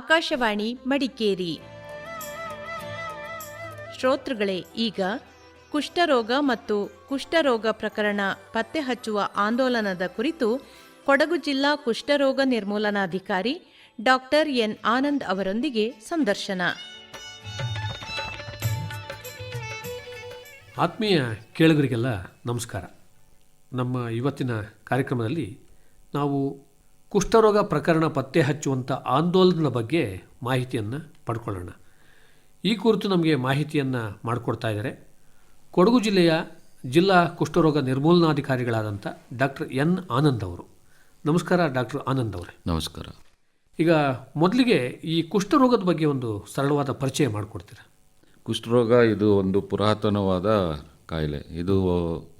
ಆಕಾಶವಾಣಿ ಮಡಿಕೇರಿ. ಶ್ರೋತೃಗಳೇ, ಈಗ ಕುಷ್ಠರೋಗ ಮತ್ತು ಕುಷ್ಠರೋಗ ಪ್ರಕರಣ ಪತ್ತೆ ಹಚ್ಚುವ ಆಂದೋಲನದ ಕುರಿತು ಕೊಡಗು ಜಿಲ್ಲಾ ಕುಷ್ಠರೋಗ ನಿರ್ಮೂಲನಾಧಿಕಾರಿ ಡಾಕ್ಟರ್ ಎನ್. ಆನಂದ್ ಅವರೊಂದಿಗೆ ಸಂದರ್ಶನ. ಆತ್ಮೀಯ ಕೇಳುಗರಿಗೆಲ್ಲ ನಮಸ್ಕಾರ. ನಮ್ಮ ಇವತ್ತಿನ ಕಾರ್ಯಕ್ರಮದಲ್ಲಿ ನಾವು ಕುಷ್ಠರೋಗ ಪ್ರಕರಣ ಪತ್ತೆ ಹಚ್ಚುವಂಥ ಆಂದೋಲನದ ಬಗ್ಗೆ ಮಾಹಿತಿಯನ್ನು ಪಡ್ಕೊಳ್ಳೋಣ. ಈ ಕುರಿತು ನಮಗೆ ಮಾಹಿತಿಯನ್ನು ಮಾಡಿಕೊಡ್ತಾ ಇದ್ದಾರೆ. ಕೊಡಗು ಜಿಲ್ಲೆಯ ಜಿಲ್ಲಾ ಕುಷ್ಠರೋಗ ನಿರ್ಮೂಲನಾಧಿಕಾರಿಗಳಾದಂಥ ಡಾಕ್ಟರ್ ಎನ್ ಆನಂದ್ ಅವರು. ನಮಸ್ಕಾರ ಡಾಕ್ಟರ್ ಆನಂದ್ ಅವರೇ. ನಮಸ್ಕಾರ. ಈಗ ಮೊದಲಿಗೆ ಈ ಕುಷ್ಠರೋಗದ ಬಗ್ಗೆ ಒಂದು ಸರಳವಾದ ಪರಿಚಯ ಮಾಡಿಕೊಡ್ತೀರಾ? ಕುಷ್ಠರೋಗ ಇದು ಒಂದು ಪುರಾತನವಾದ ಕಾಯಿಲೆ. ಇದು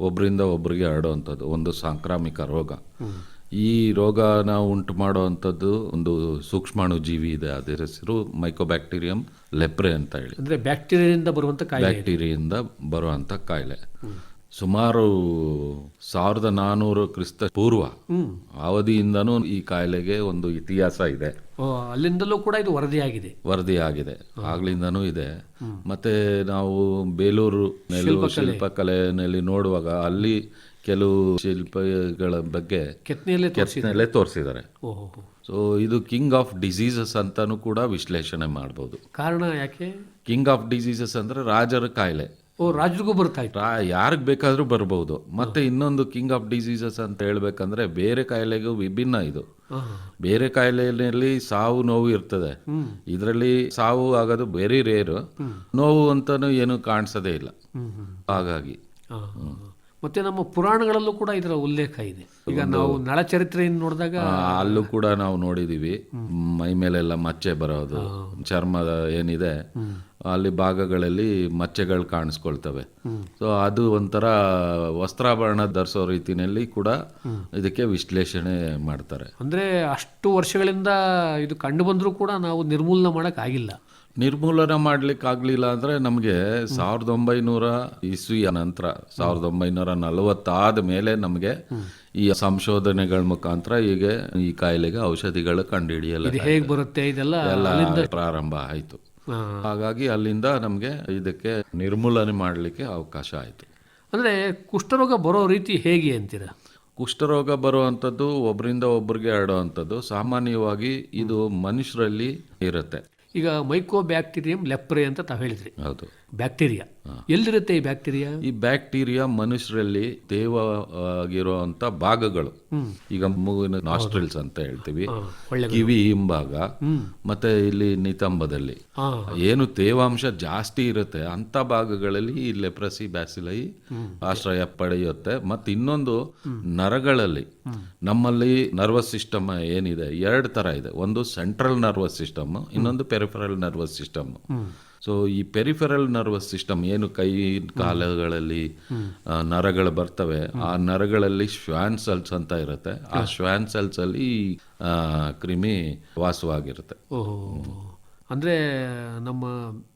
ಒಬ್ಬರಿಂದ ಒಬ್ಬರಿಗೆ ಹರಡುವಂಥದ್ದು ಒಂದು ಸಾಂಕ್ರಾಮಿಕ ರೋಗ. ಈ ರೋಗನ ಉಂಟು ಮಾಡುವಂಥದ್ದು ಒಂದು ಸೂಕ್ಷ್ಮಾಣು ಜೀವಿ ಇದೆ ಅದರ ಹೆಸರು ಮೈಕೋಬ್ಯಾಕ್ಟೀರಿಯಂ ಲೆಪ್ರೆ ಅಂತ ಹೇಳಿ. ಅಂದರೆ ಬ್ಯಾಕ್ಟೀರಿಯಾದಿಂದ ಬರುವಂಥ ಕಾಯಿಲೆ. ಬ್ಯಾಕ್ಟೀರಿಯಿಂದ ಬರುವಂಥ ಕಾಯಿಲೆ. ಸುಮಾರು ಸಾವಿರದ ನಾನ್ನೂರು ಕ್ರಿಸ್ತ ಪೂರ್ವ ಅವಧಿಯಿಂದನೂ ಈ ಕಾಯಿಲೆಗೆ ಒಂದು ಇತಿಹಾಸ ಇದೆ. ಅಲ್ಲಿಂದಲೂ ಕೂಡ ಇದು ವರದಿಯಾಗಿದೆ. ವರದಿಯಾಗಿದೆ. ಆಗ್ಲಿಂದನೂ ಇದೆ. ಮತ್ತೆ ನಾವು ಬೇಲೂರು ಶಿಲ್ಪಕಲೆಯಲ್ಲಿ ನೋಡುವಾಗ ಅಲ್ಲಿ ಕೆಲವು ಶಿಲ್ಪಗಳ ಬಗ್ಗೆ ಕೆತ್ತನೆಯಲ್ಲೇ ತೋರಿಸಿದ್ದಾರೆ. ಸೊ ಇದು ಕಿಂಗ್ ಆಫ್ ಡಿಸೀಸಸ್ ಅಂತಾನೂ ಕೂಡ ವಿಶ್ಲೇಷಣೆ ಮಾಡಬಹುದು ಕಾರಣ ಯಾಕೆ? ಕಿಂಗ್ ಆಫ್ ಡಿಸೀಸಸ್ ಅಂದ್ರೆ ರಾಜರ ಕಾಯಿಲೆ. ಓ ರಾಜರಿಗೂ ಬರ್ತಾ ಇತ್ತು. ಯಾರಿಗೆ ಬೇಕಾದ್ರೂ ಬರಬಹುದು ಮತ್ತೆ ಇನ್ನೊಂದು ಕಿಂಗ್ ಆಫ್ ಡಿಸೀಸಸ್ ಅಂತ ಹೇಳ್ಬೇಕಂದ್ರೆ ಬೇರೆ ಕಾಯಿಲೆಗೂ ವಿಭಿನ್ನ ಇದು. ಬೇರೆ ಕಾಯಿಲೆಯಲ್ಲಿ ಸಾವು ನೋವು ಇರ್ತದೆ. ಇದರಲ್ಲಿ ಸಾವು ಆಗೋದು ವೆರಿ ರೇರು ನೋವು ಅಂತಾನು ಏನು ಕಾಣಿಸೋದೇ ಇಲ್ಲ. ಹಾಗಾಗಿ. ಮತ್ತೆ ನಮ್ಮ ಪುರಾಣಗಳಲ್ಲೂ ಕೂಡ ಇದರ ಉಲ್ಲೇಖ ಇದೆ. ಈಗ ನಾವು ನಳಚರಿತ್ರೆಯನ್ನು ನೋಡಿದಾಗ ಅಲ್ಲೂ ಕೂಡ ನಾವು ನೋಡಿದೀವಿ. ಮೈ ಮೇಲೆಲ್ಲ ಮಚ್ಚೆ ಬರೋದು ಚರ್ಮದ ಏನಿದೆ ಅಲ್ಲಿ ಭಾಗಗಳಲ್ಲಿ ಮಚ್ಚೆಗಳು ಕಾಣಿಸ್ಕೊಳ್ತವೆ. ಸೊ ಅದು ಒಂಥರ ವಸ್ತ್ರಾಭರಣ ಧರಿಸೋ ರೀತಿಯಲ್ಲಿ ಕೂಡ ಇದಕ್ಕೆ ವಿಶ್ಲೇಷಣೆ ಮಾಡ್ತಾರೆ. ಅಂದ್ರೆ ಅಷ್ಟು ವರ್ಷಗಳಿಂದ ಇದು ಕಂಡು ಬಂದರೂ ಕೂಡ ನಾವು ನಿರ್ಮೂಲನೆ ಮಾಡಕ್ ಆಗಿಲ್ಲ ನಿರ್ಮೂಲನ ಮಾಡ್ಲಿಕ್ಕೆ ಆಗ್ಲಿಲ್ಲ ಅಂದ್ರೆ ನಮಗೆ ಸಾವಿರದ ಒಂಬೈನೂರ ಇಸ್ವಿಯ ನಂತರ ಸಾವಿರದ ಒಂಬೈನೂರ ನಲವತ್ತಾದ ಮೇಲೆ ನಮಗೆ ಈ ಸಂಶೋಧನೆಗಳ ಮುಖಾಂತರ ಈಗ ಈ ಕಾಯಿಲೆಗೆ ಔಷಧಿಗಳು ಕಂಡುಹಿಡಿಯಲ್ಲ ಇದು ಹೇಗೆ ಬರುತ್ತೆ? ಇದೆಲ್ಲ ಪ್ರಾರಂಭ ಆಯ್ತು. ಹಾಗಾಗಿ ಅಲ್ಲಿಂದ ನಮಗೆ ಇದಕ್ಕೆ ನಿರ್ಮೂಲನೆ ಮಾಡಲಿಕ್ಕೆ ಅವಕಾಶ ಆಯಿತು. ಅಂದ್ರೆ ಕುಷ್ಠರೋಗ ಬರೋ ರೀತಿ ಹೇಗೆ ಅಂತೀರಾ? ಕುಷ್ಠರೋಗ ಬರುವಂಥದ್ದು ಒಬ್ಬರಿಂದ ಒಬ್ಬರಿಗೆ ಹರಡುವಂಥದ್ದು ಸಾಮಾನ್ಯವಾಗಿ ಇದು ಮನುಷ್ಯರಲ್ಲಿ ಇರುತ್ತೆ. ಈಗ ಮೈಕೋ ಬ್ಯಾಕ್ಟೀರಿಯಂ ಲೆಪ್ರೆ ಅಂತ ತಾವು ಹೇಳಿದ್ರಿ. ಹೌದು. ಬ್ಯಾಕ್ಟೀರಿಯಾ. ಎಲ್ಲಿರುತ್ತೆ ಈ ಬ್ಯಾಕ್ಟೀರಿಯಾ? ಈ ಬ್ಯಾಕ್ಟೀರಿಯಾ ಮನುಷ್ಯರಲ್ಲಿ ದೇವ ತೇವವಾಗಿರುವಂತ ಭಾಗಗಳು. ಈಗ ಮೂಗಿನ ನಾಸ್ಟ್ರಿಲ್ಸ್ ಅಂತ ಹೇಳ್ತೀವಿ. ಕಿವಿ ಹಿಂಭಾಗ ಮತ್ತೆ ಇಲ್ಲಿ ನಿತಂಬದಲ್ಲಿ. ಏನು ತೇವಾಂಶ ಜಾಸ್ತಿ ಇರುತ್ತೆ ಅಂತ ಭಾಗಗಳಲ್ಲಿ ಈ ಲೆಪ್ರಸಿ ಬ್ಯಾಸಿಲೈ ಆಶ್ರಯ ಪಡೆಯುತ್ತೆ. ಮತ್ತೆ ಇನ್ನೊಂದು ನರಗಳಲ್ಲಿ. ನಮ್ಮಲ್ಲಿ ನರ್ವಸ್ ಸಿಸ್ಟಮ್ ಏನಿದೆ? ಎರಡು ತರ ಇದೆ. ಒಂದು ಸೆಂಟ್ರಲ್ ನರ್ವಸ್ ಸಿಸ್ಟಮ್ ಇನ್ನೊಂದು ಪೆರಿಫರಲ್ ನರ್ವಸ್ ಸಿಸ್ಟಮ್ ಸೊ ಈ ಪೆರಿಫೆರಲ್ ನರ್ವಸ್ ಸಿಸ್ಟಮ್ ಏನು ಕೈ ಕಾಲುಗಳಲ್ಲಿ ನರಗಳು ಬರ್ತವೆ ಆ ನರಗಳಲ್ಲಿ ಶ್ವಾನ್ ಸೆಲ್ಸ್ ಅಂತ ಇರುತ್ತೆ. ಆ ಶ್ವಾನ್ ಸೆಲ್ಸ್ ಅಲ್ಲಿ ಕ್ರಿಮಿ ವಾಸವಾಗಿರುತ್ತೆ. ಅಂದ್ರೆ ನಮ್ಮ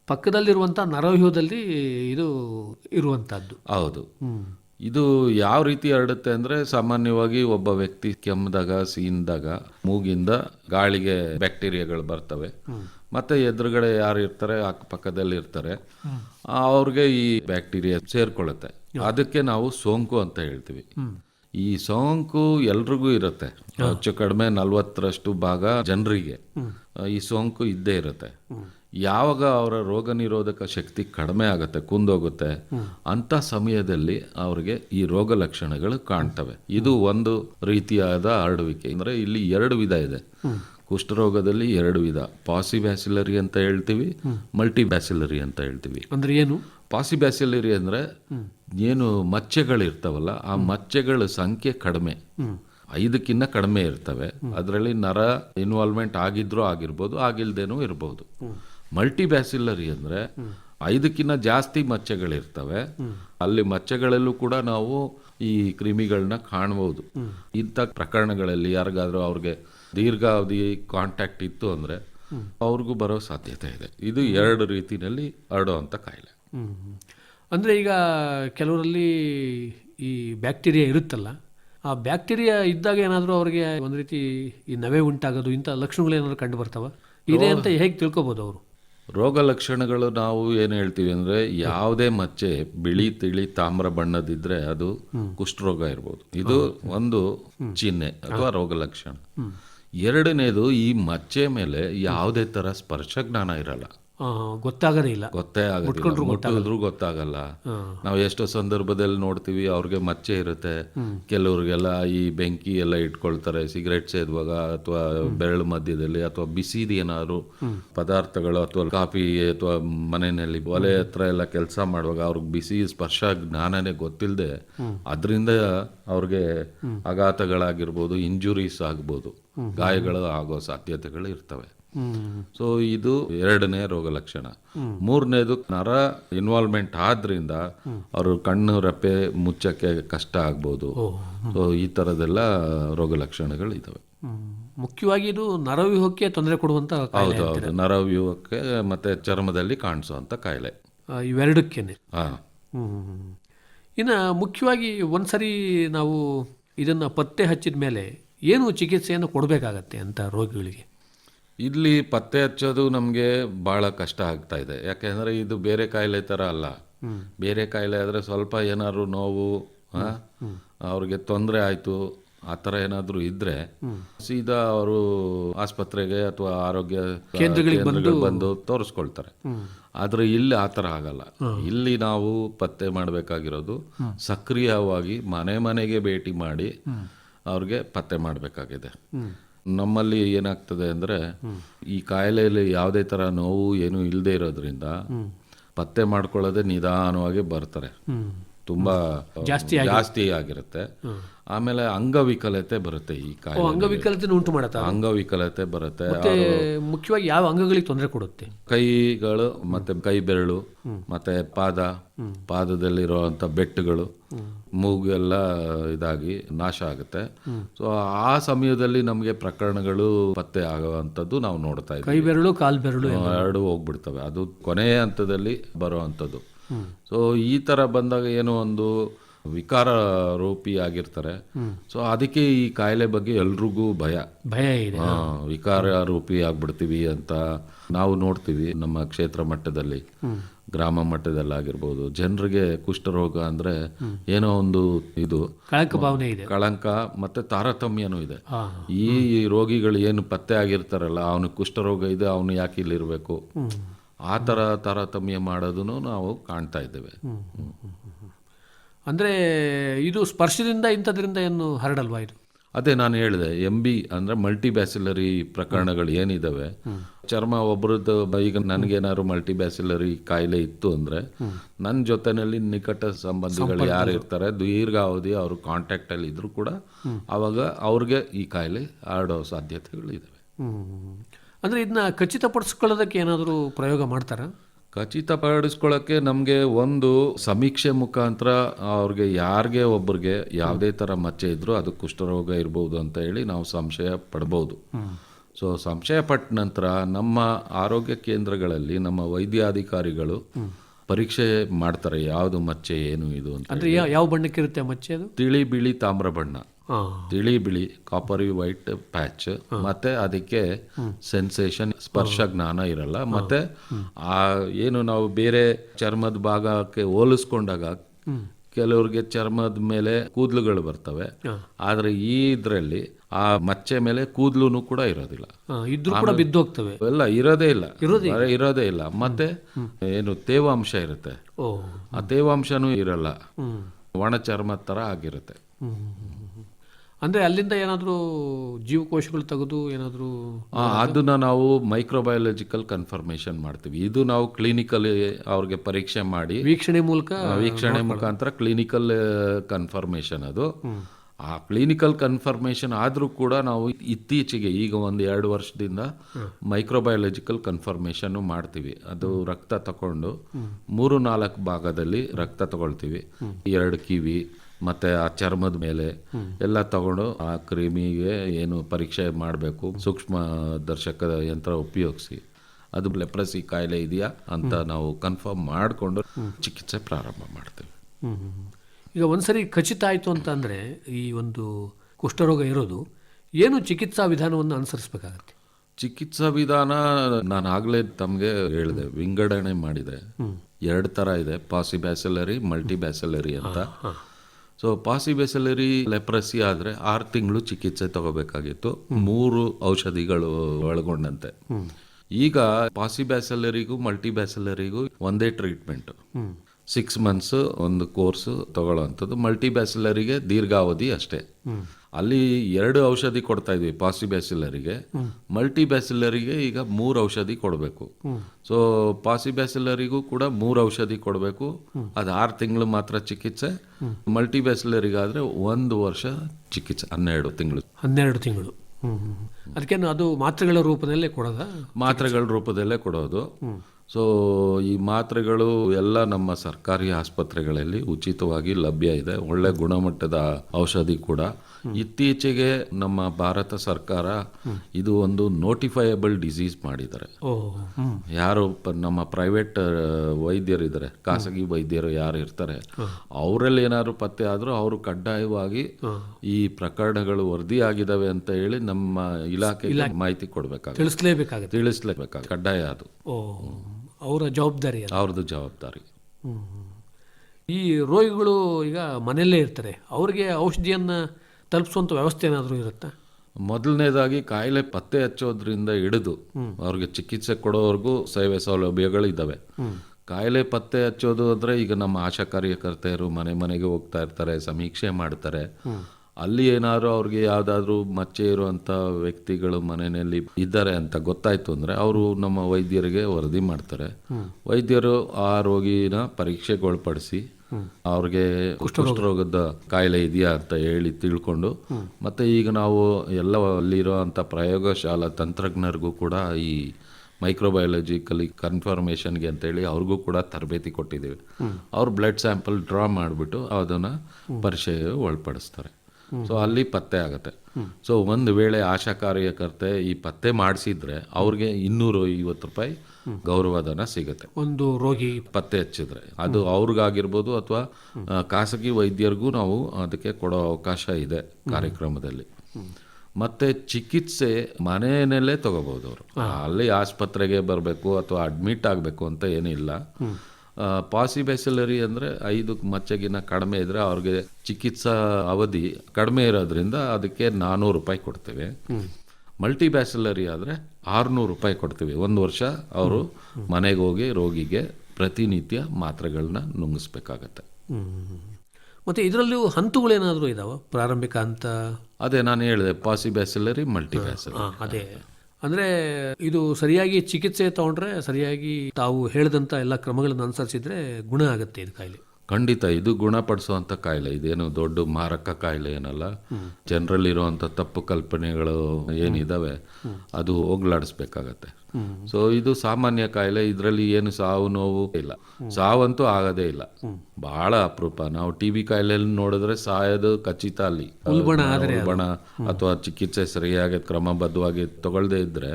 ಪಕ್ಕದಲ್ಲಿರುವಂತಹ ನರವ್ಯೂಹದಲ್ಲಿ ಇದು ಇರುವಂತಹದ್ದು ಹೌದು. ಇದು ಯಾವ ರೀತಿ ಹರಡುತ್ತೆ ಅಂದ್ರೆ ಸಾಮಾನ್ಯವಾಗಿ ಒಬ್ಬ ವ್ಯಕ್ತಿ ಕೆಮ್ಮದಾಗ ಸೀನ್ದಾಗ ಮೂಗಿಂದ ಗಾಳಿಗೆ ಬ್ಯಾಕ್ಟೀರಿಯಾಗಳು ಬರ್ತವೆ. ಮತ್ತೆ ಎದುರುಗಡೆ ಯಾರು ಇರ್ತಾರೆ ಅಕ್ಕಪಕ್ಕದಲ್ಲಿ ಇರ್ತಾರೆ. ಅವ್ರಿಗೆ ಈ ಬ್ಯಾಕ್ಟೀರಿಯಾ ಸೇರ್ಕೊಳ್ಳುತ್ತೆ. ಅದಕ್ಕೆ ನಾವು ಸೋಂಕು ಅಂತ ಹೇಳ್ತೀವಿ. ಈ ಸೋಂಕು ಎಲ್ರಿಗೂ ಇರುತ್ತೆ. ಹೆಚ್ಚು ಕಡಿಮೆ ನಲ್ವತ್ತರಷ್ಟು ಭಾಗ ಜನರಿಗೆ. ಈ ಸೋಂಕು ಇದ್ದೇ ಇರುತ್ತೆ. ಯಾವಾಗ ಅವರ ರೋಗ ನಿರೋಧಕ ಶಕ್ತಿ ಕಡಿಮೆ ಆಗುತ್ತೆ ಕುಂದೋಗುತ್ತೆ ಅಂತ ಸಮಯದಲ್ಲಿ ಅವರಿಗೆ ಈ ರೋಗ ಲಕ್ಷಣಗಳು ಕಾಣ್ತವೆ. ಇದು ಒಂದು ರೀತಿಯಾದ ಹರಡುವಿಕೆ ಅಂದ್ರೆ ಇಲ್ಲಿ ಎರಡು ವಿಧ ಇದೆ. ಕುಷ್ಠರೋಗದಲ್ಲಿ ಎರಡು ವಿಧ. ಪಾಸಿ ಬ್ಯಾಸಿಲರಿ ಅಂತ ಹೇಳ್ತೀವಿ ಮಲ್ಟಿ ಬ್ಯಾಸಿಲರಿ ಅಂತ ಹೇಳ್ತೀವಿ. ಅಂದ್ರೆ ಏನು? ಪಾಸಿ ಬ್ಯಾಸಿಲರಿ ಅಂದ್ರೆ ಏನು ಮಚ್ಚೆಗಳಿರ್ತಾವಲ್ಲ ಆ ಮಚ್ಚೆಗಳ ಸಂಖ್ಯೆ ಕಡಿಮೆ. ಐದಕ್ಕಿಂತ ಕಡಿಮೆ ಇರ್ತವೆ. ಅದರಲ್ಲಿ ನರ ಇನ್ವಾಲ್ವ್ಮೆಂಟ್ ಆಗಿದ್ರೂ ಆಗಿರ್ಬೋದು ಆಗಿಲ್ದೇನೂ ಇರ್ಬೋದು. ಮಲ್ಟಿ ಅಂದರೆ ಅಂದ್ರೆ ಐದಕ್ಕಿಂತ ಜಾಸ್ತಿ ಮಚ್ಚೆಗಳಿರ್ತವೆ. ಅಲ್ಲಿ ಮಚ್ಚೆಗಳಲ್ಲೂ ಕೂಡ ನಾವು ಈ ಕ್ರಿಮಿಗಳನ್ನ ಕಾಣಬಹುದು ಇಂಥ ಪ್ರಕರಣಗಳಲ್ಲಿ ಯಾರಿಗಾದರೂ ಅವ್ರಿಗೆ ದೀರ್ಘಾವಧಿ ಕಾಂಟ್ಯಾಕ್ಟ್ ಇತ್ತು ಅಂದ್ರೆ ಅವ್ರಿಗೂ ಬರೋ ಸಾಧ್ಯತೆ ಇದೆ. ಇದು ಎರಡು ರೀತಿಯಲ್ಲಿ ಹರಡುವಂಥ ಕಾಯಿಲೆ. ಅಂದ್ರೆ ಈಗ ಕೆಲವರಲ್ಲಿ ಈ ಬ್ಯಾಕ್ಟೀರಿಯಾ ಇರುತ್ತಲ್ಲ ಆ ಬ್ಯಾಕ್ಟೀರಿಯಾ ಇದ್ದಾಗ ಏನಾದರೂ ಅವರಿಗೆ ಒಂದು ರೀತಿ ಈ ನವೆ ಉಂಟಾಗೋದು ಇಂಥ ಲಕ್ಷಣಗಳು ಏನಾದರೂ ಕಂಡು ಬರ್ತಾವ? ಇದೆ ಅಂತ ಹೇಗೆ ತಿಳ್ಕೊಬೋದು ಅವರು? ರೋಗ ಲಕ್ಷಣಗಳು ನಾವು ಏನು ಹೇಳ್ತೀವಿ ಅಂದ್ರೆ ಯಾವುದೇ ಮಚ್ಚೆ ಬಿಳಿ, ತಿಳಿ, ತಾಮ್ರ ಬಣ್ಣದಿದ್ರೆ ಅದು ಕುಷ್ಠರೋಗ ಇರ್ಬೋದು. ಇದು ಒಂದು ಚಿಹ್ನೆ ಅಥವಾ ರೋಗ ಲಕ್ಷಣ. ಎರಡನೇದು ಈ ಮಚ್ಚೆ ಮೇಲೆ ಯಾವುದೇ ಥರ ಸ್ಪರ್ಶ ಜ್ಞಾನ ಇರಲ್ಲ. ಗೊತ್ತಾಗದೇ ಇಲ್ಲ. ಗೊತ್ತೇ ಆಗುತ್ತೆ ಮುಟ್ಟಿದ್ರು ಗೊತ್ತಾಗಲ್ಲ. ನಾವು ಎಷ್ಟೋ ಸಂದರ್ಭದಲ್ಲಿ ನೋಡ್ತೀವಿ ಅವ್ರಿಗೆ ಮಚ್ಚೆ ಇರುತ್ತೆ. ಕೆಲವ್ರಿಗೆಲ್ಲ ಈ ಬೆಂಕಿ ಎಲ್ಲ ಇಟ್ಕೊಳ್ತಾರೆ ಸಿಗರೆಟ್ ಸೇದುವಾಗ ಅಥವಾ ಬೆರಳು ಮಧ್ಯದಲ್ಲಿ ಅಥವಾ ಬಿಸಿದು ಏನಾದ್ರು ಪದಾರ್ಥಗಳು ಅಥವಾ ಕಾಫಿ ಅಥವಾ ಮನೆಯಲ್ಲಿ ಒಲೆ ಹತ್ರ ಎಲ್ಲ ಕೆಲಸ ಮಾಡುವಾಗ ಅವ್ರಿಗೆ ಬಿಸಿ ಸ್ಪರ್ಶ ಜ್ಞಾನನೇ ಗೊತ್ತಿಲ್ಲದೆ ಅದರಿಂದ ಅವ್ರಿಗೆ ಆಘಾತಗಳಾಗಿರ್ಬೋದು ಇಂಜುರೀಸ್ ಆಗ್ಬೋದು. ಗಾಯಗಳು ಆಗೋ ಸಾಧ್ಯತೆಗಳು ಇರ್ತವೆ. ಸೊ ಇದು ಎರಡನೇ ರೋಗ ಲಕ್ಷಣ. ಮೂರನೇದು ನರ ಇನ್ವಾಲ್ವ್ಮೆಂಟ್ ಆದ್ರಿಂದ ಅವರು ಕಣ್ಣು ರಪ್ಪೆ ಮುಚ್ಚಕ್ಕೆ ಕಷ್ಟ ಆಗ್ಬೋದು. ಸೊ ಈ ಥರದೆಲ್ಲ ರೋಗ ಲಕ್ಷಣಗಳು ಇದಾವೆ. ಮುಖ್ಯವಾಗಿ ಇದು ನರವ್ಯೂಹಕ್ಕೆ ತೊಂದರೆ ಕೊಡುವಂತ ಹೌದು ಹೌದು. ನರವ್ಯೂಹಕ್ಕೆ ಮತ್ತೆ ಚರ್ಮದಲ್ಲಿ ಕಾಣಿಸುವಂತ ಕಾಯಿಲೆ. ಇವೆರಡಕ್ಕೇನೆ? ಹಾ. ಇನ್ನು ಮುಖ್ಯವಾಗಿ ಒಂದ್ಸರಿ ನಾವು ಇದನ್ನು ಪತ್ತೆ ಹಚ್ಚಿದ ಮೇಲೆ ಏನು ಚಿಕಿತ್ಸೆಯನ್ನು ಕೊಡಬೇಕಾಗತ್ತೆ ಅಂತ ರೋಗಿಗಳಿಗೆ? ಇಲ್ಲಿ ಪತ್ತೆ ಹಚ್ಚೋದು ನಮಗೆ ಬಹಳ ಕಷ್ಟ ಆಗ್ತಾ ಇದೆ. ಯಾಕೆಂದರೆ ಇದು ಬೇರೆ ಕಾಯಿಲೆ ಥರ ಅಲ್ಲ. ಬೇರೆ ಕಾಯಿಲೆ ಆದ್ರೆ ಸ್ವಲ್ಪ ಏನಾದ್ರು ನೋವು ಅವ್ರಿಗೆ ತೊಂದರೆ ಆಯಿತು ಆ ಥರ ಏನಾದರೂ ಇದ್ರೆ ಸೀದಾ ಅವರು ಆಸ್ಪತ್ರೆಗೆ ಅಥವಾ ಆರೋಗ್ಯ ಕೇಂದ್ರಗಳಿಗೆ ಬಂದು ತೋರಿಸ್ಕೊಳ್ತಾರೆ. ಆದ್ರೆ ಇಲ್ಲಿ ಆ ಥರ ಆಗಲ್ಲ. ಇಲ್ಲಿ ನಾವು ಪತ್ತೆ ಮಾಡಬೇಕಾಗಿರೋದು ಸಕ್ರಿಯವಾಗಿ ಮನೆ ಮನೆಗೆ ಭೇಟಿ ಮಾಡಿ ಅವ್ರಿಗೆ ಪತ್ತೆ ಮಾಡಬೇಕಾಗಿದೆ. ನಮ್ಮಲ್ಲಿ ಏನಾಗ್ತದೆ ಅಂದರೆ ಈ ಕಾಯಿಲೆಯಲ್ಲಿ ಯಾವುದೇ ಥರ ನೋವು ಏನು ಇಲ್ಲದೆ ಇರೋದ್ರಿಂದ ಪತ್ತೆ ಮಾಡ್ಕೊಳ್ಳೋದೇ ನಿಧಾನವಾಗಿ ಬರ್ತಾರೆ. ತುಂಬಾ ಜಾಸ್ತಿ ಜಾಸ್ತಿ ಆಗಿರುತ್ತೆ. ಆಮೇಲೆ ಅಂಗವಿಕಲತೆ ಬರುತ್ತೆ ಈ ಕಾಯಿಲೆ ಅಂಗವಿಕಲತೆ ಉಂಟು ಮಾಡುತ್ತೆ? ಅಂಗವಿಕಲತೆ ಬರುತ್ತೆ. ಮುಖ್ಯವಾಗಿ ಯಾವ ಅಂಗಗಳಿಗೆ ತೊಂದರೆ ಕೊಡುತ್ತೆ? ಕೈಗಳು ಮತ್ತೆ ಕೈ ಬೆರಳು ಮತ್ತೆ ಪಾದ ಪಾದದಲ್ಲಿರುವಂತ ಬೆಟ್ಟುಗಳು ಮೂಗೆಲ್ಲ ಇದಾಗಿ ನಾಶ ಆಗುತ್ತೆ. ಸೊ ಆ ಸಮಯದಲ್ಲಿ ನಮಗೆ ಪ್ರಕರಣಗಳು ಪತ್ತೆ ಆಗುವಂಥದ್ದು ನಾವು ನೋಡ್ತಾ ಇದ್ದೀವಿ. ಕೈ ಬೆರಳು ಕಾಲ್ ಬೆರಳು ಎರಡು ಹೋಗ್ಬಿಡ್ತವೆ. ಅದು ಕೊನೆಯ ಹಂತದಲ್ಲಿ ಬರುವಂಥದ್ದು. ಸೊ ಈ ತರ ಬಂದಾಗ ಏನೋ ಒಂದು ವಿಕಾರ ರೂಪಿ ಆಗಿರ್ತಾರೆ. ಸೊ ಅದಕ್ಕೆ ಈ ಕಾಯಿಲೆ ಬಗ್ಗೆ ಎಲ್ರಿಗೂ ಭಯ. ಭಯ ಇದೆ. ವಿಕಾರ ರೂಪಿ ಆಗ್ಬಿಡ್ತೀವಿ ಅಂತ ನಾವು ನೋಡ್ತೀವಿ ನಮ್ಮ ಕ್ಷೇತ್ರ ಮಟ್ಟದಲ್ಲಿ. ಗ್ರಾಮ ಮಟ್ಟದಲ್ಲಾಗಿರ್ಬೋದು. ಜನರಿಗೆ ಕುಷ್ಠರೋಗ ಅಂದ್ರೆ ಏನೋ ಒಂದು ಇದು. ಕಳಂಕ ಭಾವನೆ ಇದೆ. ಕಳಂಕ ಮತ್ತೆ ತಾರತಮ್ಯನೂ ಇದೆ. ಈ ರೋಗಿಗಳು ಏನು ಪತ್ತೆ ಆಗಿರ್ತಾರಲ್ಲ ಅವನು ಕುಷ್ಠರೋಗ ಇದೆ ಅವನು ಯಾಕೆ ಇಲ್ಲಿರ್ಬೇಕು? ಆ ಥರ ತಾರತಮ್ಯ ಮಾಡೋದನ್ನು ನಾವು ಕಾಣ್ತಾ ಇದ್ದೇವೆ. ಅಂದ್ರೆ ಇದು ಸ್ಪರ್ಶದಿಂದ ಇಂಥದ್ರಿಂದ ಏನು ಹರಡಲ್ವಾ ಇದು? ಅದೇ ನಾನು ಹೇಳಿದೆ ಎಂ ಬಿ ಅಂದ್ರೆ ಮಲ್ಟಿ ಬ್ಯಾಸಿಲರಿ ಪ್ರಕರಣಗಳು ಏನಿದ್ದಾವೆ ಚರ್ಮ ಒಬ್ಬರದ್ದು ಈಗ ನನಗೇನಾದ್ರು ಮಲ್ಟಿ ಬ್ಯಾಸಿಲರಿ ಕಾಯಿಲೆ ಇತ್ತು ಅಂದ್ರೆ ನನ್ನ ಜೊತೆಯಲ್ಲಿ ನಿಕಟ ಸಂಬಂಧಿಗಳು ಯಾರು ಇರ್ತಾರೆ ದೀರ್ಘಾವಧಿ ಅವರು ಕಾಂಟ್ಯಾಕ್ಟಲ್ಲಿ ಇದ್ರು ಕೂಡ ಅವಾಗ ಅವ್ರಿಗೆ ಈ ಕಾಯಿಲೆ ಹರಡೋ ಸಾಧ್ಯತೆಗಳು ಇದಾವೆ ಹ್ಮ್. ಅಂದ್ರೆ ಇದನ್ನ ಖಚಿತಪಡಿಸ್ಕೊಳ್ಳೋದಕ್ಕೆ ಏನಾದರೂ ಪ್ರಯೋಗ ಮಾಡ್ತಾರಾ? ಖಚಿತಪಡಿಸ್ಕೊಳ್ಳೋಕ್ಕೆ ನಮಗೆ ಒಂದು ಸಮೀಕ್ಷೆ ಮುಖಾಂತರ ಅವ್ರಿಗೆ ಯಾರಿಗೆ ಒಬ್ಬರಿಗೆ ಯಾವುದೇ ಥರ ಮಚ್ಚೆ ಇದ್ದರೂ ಅದು ಕುಷ್ಠರೋಗ ಇರ್ಬೋದು ಅಂತ ಹೇಳಿ ನಾವು ಸಂಶಯ ಪಡ್ಬೋದು. ಸೊ ಸಂಶಯ ಪಟ್ಟ ನಂತರ ನಮ್ಮ ಆರೋಗ್ಯ ಕೇಂದ್ರಗಳಲ್ಲಿ ನಮ್ಮ ವೈದ್ಯಾಧಿಕಾರಿಗಳು ಪರೀಕ್ಷೆ ಮಾಡ್ತಾರೆ ಯಾವುದು ಮಚ್ಚೆ ಏನು ಇದು ಅಂತ ಅಂದ್ರೆ ಯಾವ ಬಣ್ಣಕ್ಕಿರುತ್ತೆ ಮಚ್ಚೆ ಅದು? ತಿಳಿ ಬಿಳಿ ತಾಮ್ರ ಬಣ್ಣ. ತಿಳಿ ಬಿಳಿ ಕಾಪರಿ ವೈಟ್ ಪ್ಯಾಚ್ ಮತ್ತೆ ಅದಕ್ಕೆ ಸೆನ್ಸೇಷನ್ ಸ್ಪರ್ಶ ಜ್ಞಾನ ಇರಲ್ಲ. ಮತ್ತೆ ಆ ಏನು ನಾವು ಬೇರೆ ಚರ್ಮದ ಭಾಗಕ್ಕೆ ಹೋಲಿಸ್ಕೊಂಡಾಗ ಕೆಲವ್ರಿಗೆ ಚರ್ಮದ ಮೇಲೆ ಕೂದಲುಗಳು ಬರ್ತವೆ. ಆದ್ರೆ ಈ ಇದ್ರಲ್ಲಿ ಆ ಮಚ್ಚೆ ಮೇಲೆ ಕೂದಲು ಕೂಡ ಇರೋದಿಲ್ಲ. ಕೂಡ ಬಿದ್ದು ಹೋಗ್ತವೆ ಎಲ್ಲ ಇರೋದೇ ಇಲ್ಲ. ಇರೋದೇ ಇಲ್ಲ. ಮತ್ತೆ ಏನು ತೇವಾಂಶ ಇರುತ್ತೆ. ಆ ತೇವಾಂಶನೂ ಇರಲ್ಲ. ಒಣ ಚರ್ಮದ ತರ ಆಗಿರುತ್ತೆ. ಅಂದ್ರೆ ಅಲ್ಲಿಂದ ಏನಾದರೂ ಜೀವಕೋಶಗಳು ತೆಗೆದು ಏನಾದರೂ ಅದನ್ನ ನಾವು ಮೈಕ್ರೋಬಯಾಲಜಿಕಲ್ ಕನ್ಫರ್ಮೇಶನ್ ಮಾಡ್ತೀವಿ. ಇದು ನಾವು ಕ್ಲಿನಿಕಲ್ ಅವ್ರಿಗೆ ಪರೀಕ್ಷೆ ಮಾಡಿ ವೀಕ್ಷಣೆ ಮೂಲಕ ವೀಕ್ಷಣೆ ಮುಖಾಂತರ ಕ್ಲಿನಿಕಲ್ ಕನ್ಫರ್ಮೇಶನ್ ಅದು. ಆ ಕ್ಲಿನಿಕಲ್ ಕನ್ಫರ್ಮೇಶನ್ ಆದರೂ ಕೂಡ ನಾವು ಇತ್ತೀಚೆಗೆ ಈಗ ಒಂದು ಎರಡು ವರ್ಷದಿಂದ ಮೈಕ್ರೋಬಯಾಲಜಿಕಲ್ ಕನ್ಫರ್ಮೇಶನ್ ಮಾಡ್ತೀವಿ. ಅದು ರಕ್ತ ತಕೊಂಡು ಮೂರು ನಾಲ್ಕು ಭಾಗದಲ್ಲಿ ರಕ್ತ ತಗೊಳ್ತೀವಿ. ಎರಡು ಕಿವಿ ಮತ್ತೆ ಆ ಚರ್ಮದ ಮೇಲೆ ಎಲ್ಲ ತಗೊಂಡು ಆ ಕ್ರಿಮಿಗೆ ಏನು ಪರೀಕ್ಷೆ ಮಾಡಬೇಕು ಸೂಕ್ಷ್ಮ ದರ್ಶಕ ಯಂತ್ರ ಉಪಯೋಗಿಸಿ. ಅದು ಲೆಪ್ರಸಿ ಕಾಯಿಲೆ ಇದೆಯಾ ಅಂತ ನಾವು ಕನ್ಫರ್ಮ್ ಮಾಡಿಕೊಂಡು ಚಿಕಿತ್ಸೆ ಪ್ರಾರಂಭ ಮಾಡ್ತೀವಿ. ಈಗ ಒಂದ್ಸರಿ ಖಚಿತ ಆಯಿತು ಅಂತಂದರೆ ಈ ಒಂದು ಕುಷ್ಠರೋಗ ಇರೋದು ಏನು ಚಿಕಿತ್ಸಾ ವಿಧಾನವನ್ನು ಅನುಸರಿಸಬೇಕಾಗತ್ತೆ? ಚಿಕಿತ್ಸಾ ವಿಧಾನ ನಾನು ಆಗಲೇ ತಮಗೆ ಹೇಳಿದೆ ವಿಂಗಡಣೆ ಮಾಡಿದೆ. ಎರಡು ಥರ ಇದೆ ಪಾಸಿ ಬ್ಯಾಸಲರಿ ಮಲ್ಟಿ ಬ್ಯಾಸಲರಿ ಅಂತ ಸೊ ಪಾಸಿಬೆಸಲರಿ ಲೆಪ್ರಸಿ ಆದರೆ ಆರು ತಿಂಗಳು ಚಿಕಿತ್ಸೆ ತಗೋಬೇಕಾಗಿತ್ತು. ಮೂರು ಔಷಧಿಗಳು ಒಳಗೊಂಡಂತೆ. ಈಗ ಪಾಸಿಬ್ಯಾಸಲರಿಗೂ ಮಲ್ಟಿ ಬ್ಯಾಸಲರಿಗೂ ಒಂದೇ ಟ್ರೀಟ್ಮೆಂಟ್ ಸಿಕ್ಸ್ ಮಂತ್ಸ್ ಒಂದು ಕೋರ್ಸ್ ತಗೊಳ್ಳೋವಂಥದ್ದು ಮಲ್ಟಿ ಬ್ಯಾಸಿಲರಿಗೆ ದೀರ್ಘಾವಧಿ ಅಷ್ಟೇ. ಅಲ್ಲಿ ಎರಡು ಔಷಧಿ ಕೊಡ್ತಾ ಇದ್ವಿ ಪಾಸಿ ಬ್ಯಾಸಿಲರಿಗೆ. ಮಲ್ಟಿ ಬ್ಯಾಸಿಲರಿಗೆ ಈಗ ಮೂರು ಔಷಧಿ ಕೊಡಬೇಕು. ಸೊ ಪಾಸಿಬ್ಯಾಸಿಲರಿಗೂ ಕೂಡ ಮೂರು ಔಷಧಿ ಕೊಡಬೇಕು. ಅದು ಆರು ತಿಂಗಳು ಮಾತ್ರ ಚಿಕಿತ್ಸೆ. ಮಲ್ಟಿ ಬ್ಯಾಸಿಲರಿಗಾದ್ರೆ ಒಂದು ವರ್ಷ ಚಿಕಿತ್ಸೆ ಹನ್ನೆರಡು ತಿಂಗಳು. ಹನ್ನೆರಡು ತಿಂಗಳು. ಅದಕ್ಕೇನು ಅದು ಮಾತ್ರೆಗಳ ರೂಪದಲ್ಲೇ ಕೊಡೋದ? ಮಾತ್ರೆಗಳ ರೂಪದಲ್ಲೇ ಕೊಡೋದು. ಸೊ ಈ ಮಾತ್ರೆಗಳು ಎಲ್ಲ ನಮ್ಮ ಸರ್ಕಾರಿ ಆಸ್ಪತ್ರೆಗಳಲ್ಲಿ ಉಚಿತವಾಗಿ ಲಭ್ಯ ಇದೆ. ಒಳ್ಳೆ ಗುಣಮಟ್ಟದ ಔಷಧಿ ಕೂಡ. ಇತ್ತೀಚೆಗೆ ನಮ್ಮ ಭಾರತ ಸರ್ಕಾರ ಇದು ಒಂದು ನೋಟಿಫೈಯಬಲ್ ಡಿಸೀಸ್ ಮಾಡಿದ್ದಾರೆ. ಯಾರು ನಮ್ಮ ಪ್ರೈವೇಟ್ ವೈದ್ಯರಿದ್ದಾರೆ ಖಾಸಗಿ ವೈದ್ಯರು ಯಾರು ಇರ್ತಾರೆ ಅವರಲ್ಲಿ ಏನಾದ್ರು ಪತ್ತೆ ಆದರೂ ಅವರು ಕಡ್ಡಾಯವಾಗಿ ಈ ಪ್ರಕರಣಗಳು ವರದಿಯಾಗಿದ್ದಾವೆ ಅಂತ ಹೇಳಿ ನಮ್ಮ ಇಲಾಖೆ ಮಾಹಿತಿ ಕೊಡಬೇಕಾಗುತ್ತೆ. ತಿಳಿಸ್ಲೇಬೇಕಾಗುತ್ತೆ. ತಿಳಿಸ್ಲೇಬೇಕಾಗುತ್ತೆ. ಕಡ್ಡಾಯ ಅದು. ಓ. ಅವರ ಜವಾಬ್ದಾರಿ ಅವ್ರದ್ದು ಜವಾಬ್ದಾರಿ. ಈ ರೋಗಿಗಳು ಈಗ ಮನೆಯಲ್ಲೇ ಇರ್ತಾರೆ. ಅವ್ರಿಗೆ ಔಷಧಿಯನ್ನು ತಲುಪಿಸುವಂಥ ವ್ಯವಸ್ಥೆ ಏನಾದರೂ ಇರುತ್ತೆ? ಮೊದಲನೇದಾಗಿ ಕಾಯಿಲೆ ಪತ್ತೆ ಹಚ್ಚೋದ್ರಿಂದ ಹಿಡಿದು ಅವ್ರಿಗೆ ಚಿಕಿತ್ಸೆ ಕೊಡೋವರೆಗೂ ಸೇವೆ ಸೌಲಭ್ಯಗಳು ಇದ್ದಾವೆ ಕಾಯಿಲೆ ಪತ್ತೆ ಹಚ್ಚೋದು ಅಂದರೆ ಈಗ ನಮ್ಮ ಆಶಾ ಕಾರ್ಯಕರ್ತೆಯರು ಮನೆ ಮನೆಗೆ ಹೋಗ್ತಾ ಇರ್ತಾರೆ ಸಮೀಕ್ಷೆ ಮಾಡ್ತಾರೆ. ಅಲ್ಲಿ ಏನಾದ್ರು ಅವ್ರಿಗೆ ಯಾವುದಾದ್ರೂ ಮಚ್ಚೆ ಇರುವಂತ ವ್ಯಕ್ತಿಗಳು ಮನೆಯಲ್ಲಿ ಇದ್ದಾರೆ ಅಂತ ಗೊತ್ತಾಯ್ತು ಅಂದ್ರೆ ಅವರು ನಮ್ಮ ವೈದ್ಯರಿಗೆ ವರದಿ ಮಾಡ್ತಾರೆ. ವೈದ್ಯರು ಆ ರೋಗಿನ ಪರೀಕ್ಷೆಗೆ ಒಳಪಡಿಸಿ ಅವ್ರಿಗೆ ಕುಷ್ಠರೋಗದ ಕಾಯಿಲೆ ಇದೆಯಾ ಅಂತ ಹೇಳಿ ತಿಳ್ಕೊಂಡು ಮತ್ತೆ ಈಗ ನಾವು ಎಲ್ಲ ಅಲ್ಲಿರುವಂಥ ಪ್ರಯೋಗಶಾಲಾ ತಂತ್ರಜ್ಞರಿಗೂ ಕೂಡ ಈ ಮೈಕ್ರೋಬಯಾಲಜಿಕಲಿ ಅಂತ ಅಂತೇಳಿ ಅವ್ರಿಗೂ ಕೂಡ ತರಬೇತಿ ಕೊಟ್ಟಿದ್ದೀವಿ. ಅವ್ರ ಬ್ಲಡ್ ಸ್ಯಾಂಪಲ್ ಡ್ರಾ ಮಾಡಿಬಿಟ್ಟು ಅದನ್ನು ಪರಿಚಯ ಒಳಪಡಿಸ್ತಾರೆ. ಸೊ ಅಲ್ಲಿ ಪತ್ತೆ ಆಗುತ್ತೆ. ಸೊ ಒಂದು ವೇಳೆ ಆಶಾ ಕಾರ್ಯಕರ್ತೆ ಈ ಪತ್ತೆ ಮಾಡಿಸಿದ್ರೆ ಅವ್ರಿಗೆ ಇನ್ನೂರು ಐವತ್ತು ರೂಪಾಯಿ ಗೌರವಧನ ಸಿಗುತ್ತೆ. ಒಂದು ರೋಗಿ ಪತ್ತೆ ಹಚ್ಚಿದ್ರೆ. ಅದು ಅವ್ರಿಗಾಗಿರ್ಬೋದು ಅಥವಾ ಖಾಸಗಿ ವೈದ್ಯರಿಗೂ ನಾವು ಅದಕ್ಕೆ ಕೊಡೋ ಅವಕಾಶ ಇದೆ ಕಾರ್ಯಕ್ರಮದಲ್ಲಿ. ಮತ್ತೆ ಚಿಕಿತ್ಸೆ ಮನೆಯಲ್ಲೇ ತಗೋಬಹುದು ಅವರು. ಅಲ್ಲಿ ಆಸ್ಪತ್ರೆಗೆ ಬರಬೇಕು ಅಥವಾ ಅಡ್ಮಿಟ್ ಆಗಬೇಕು ಅಂತ ಏನಿಲ್ಲ. ಪಾಸಿಬೆಸಲರಿ ಅಂದರೆ ಐದು ಮಚ್ಚಗಿನ ಕಡಿಮೆ ಇದ್ರೆ ಅವ್ರಿಗೆ ಚಿಕಿತ್ಸಾ ಅವಧಿ ಕಡಿಮೆ ಇರೋದ್ರಿಂದ ಅದಕ್ಕೆ ನಾನ್ನೂರು ರೂಪಾಯಿ ಕೊಡ್ತೇವೆ. ಮಲ್ಟಿ ಬ್ಯಾಚುಲರಿ ಆದರೆ ಆರುನೂರು ರೂಪಾಯಿ ಕೊಡ್ತೀವಿ. ಒಂದು ವರ್ಷ ಅವರು ಮನೆಗೆ ಹೋಗಿ ರೋಗಿಗೆ ಪ್ರತಿನಿತ್ಯ ಮಾತ್ರೆಗಳನ್ನ ನುಂಗಿಸ್ಬೇಕಾಗತ್ತೆ. ಮತ್ತು ಇದರಲ್ಲೂ ಹಂತಗಳೇನಾದರೂ ಇದಾವ? ಪ್ರಾರಂಭಿಕ ಹಂತ? ಅದೇ ನಾನು ಹೇಳಿದೆ ಪಾಸಿ ಬ್ಯಾಸಿಲರಿ ಮಲ್ಟಿ ಬ್ಯಾಸಿಲರಿ ಅದೇ. ಅಂದರೆ ಇದು ಸರಿಯಾಗಿ ಚಿಕಿತ್ಸೆ ತಗೊಂಡ್ರೆ ಸರಿಯಾಗಿ ತಾವು ಹೇಳಿದಂಥ ಎಲ್ಲ ಕ್ರಮಗಳನ್ನು ಅನುಸರಿಸಿದ್ರೆ ಗುಣ ಆಗುತ್ತೆ ಇದು ಕಾಯಿಲೆ. ಖಂಡಿತ ಇದು ಗುಣಪಡಿಸುವಂಥ ಕಾಯಿಲೆ. ಇದೇನು ದೊಡ್ಡ ಮಾರಕ ಕಾಯಿಲೆ ಏನಲ್ಲ. ಜನರಲ್ಲಿ ಇರುವಂತ ತಪ್ಪು ಕಲ್ಪನೆಗಳು ಏನಿದಾವೆ ಅದು ಹೋಗ್ಲಾಡಿಸ್ಬೇಕಾಗತ್ತೆ. ಸೊ ಇದು ಸಾಮಾನ್ಯ ಕಾಯಿಲೆ. ಇದರಲ್ಲಿ ಏನು ಸಾವು ನೋವು ಇಲ್ಲ. ಸಾವಂತೂ ಆಗದೇ ಇಲ್ಲ. ಬಹಳ ಅಪರೂಪ. ನಾವು ಟಿ ಬಿ ಕಾಯಿಲೆಯಲ್ಲಿ ನೋಡಿದ್ರೆ ಸಾಯೋದು ಖಚಿತ ಅಲ್ಲಿ. ಉಲ್ಬಣ ಅಥವಾ ಚಿಕಿತ್ಸೆ ಸರಿಯಾಗಿ ಕ್ರಮಬದ್ಧವಾಗಿ ತಗೊಳ್ದೇ ಇದ್ರೆ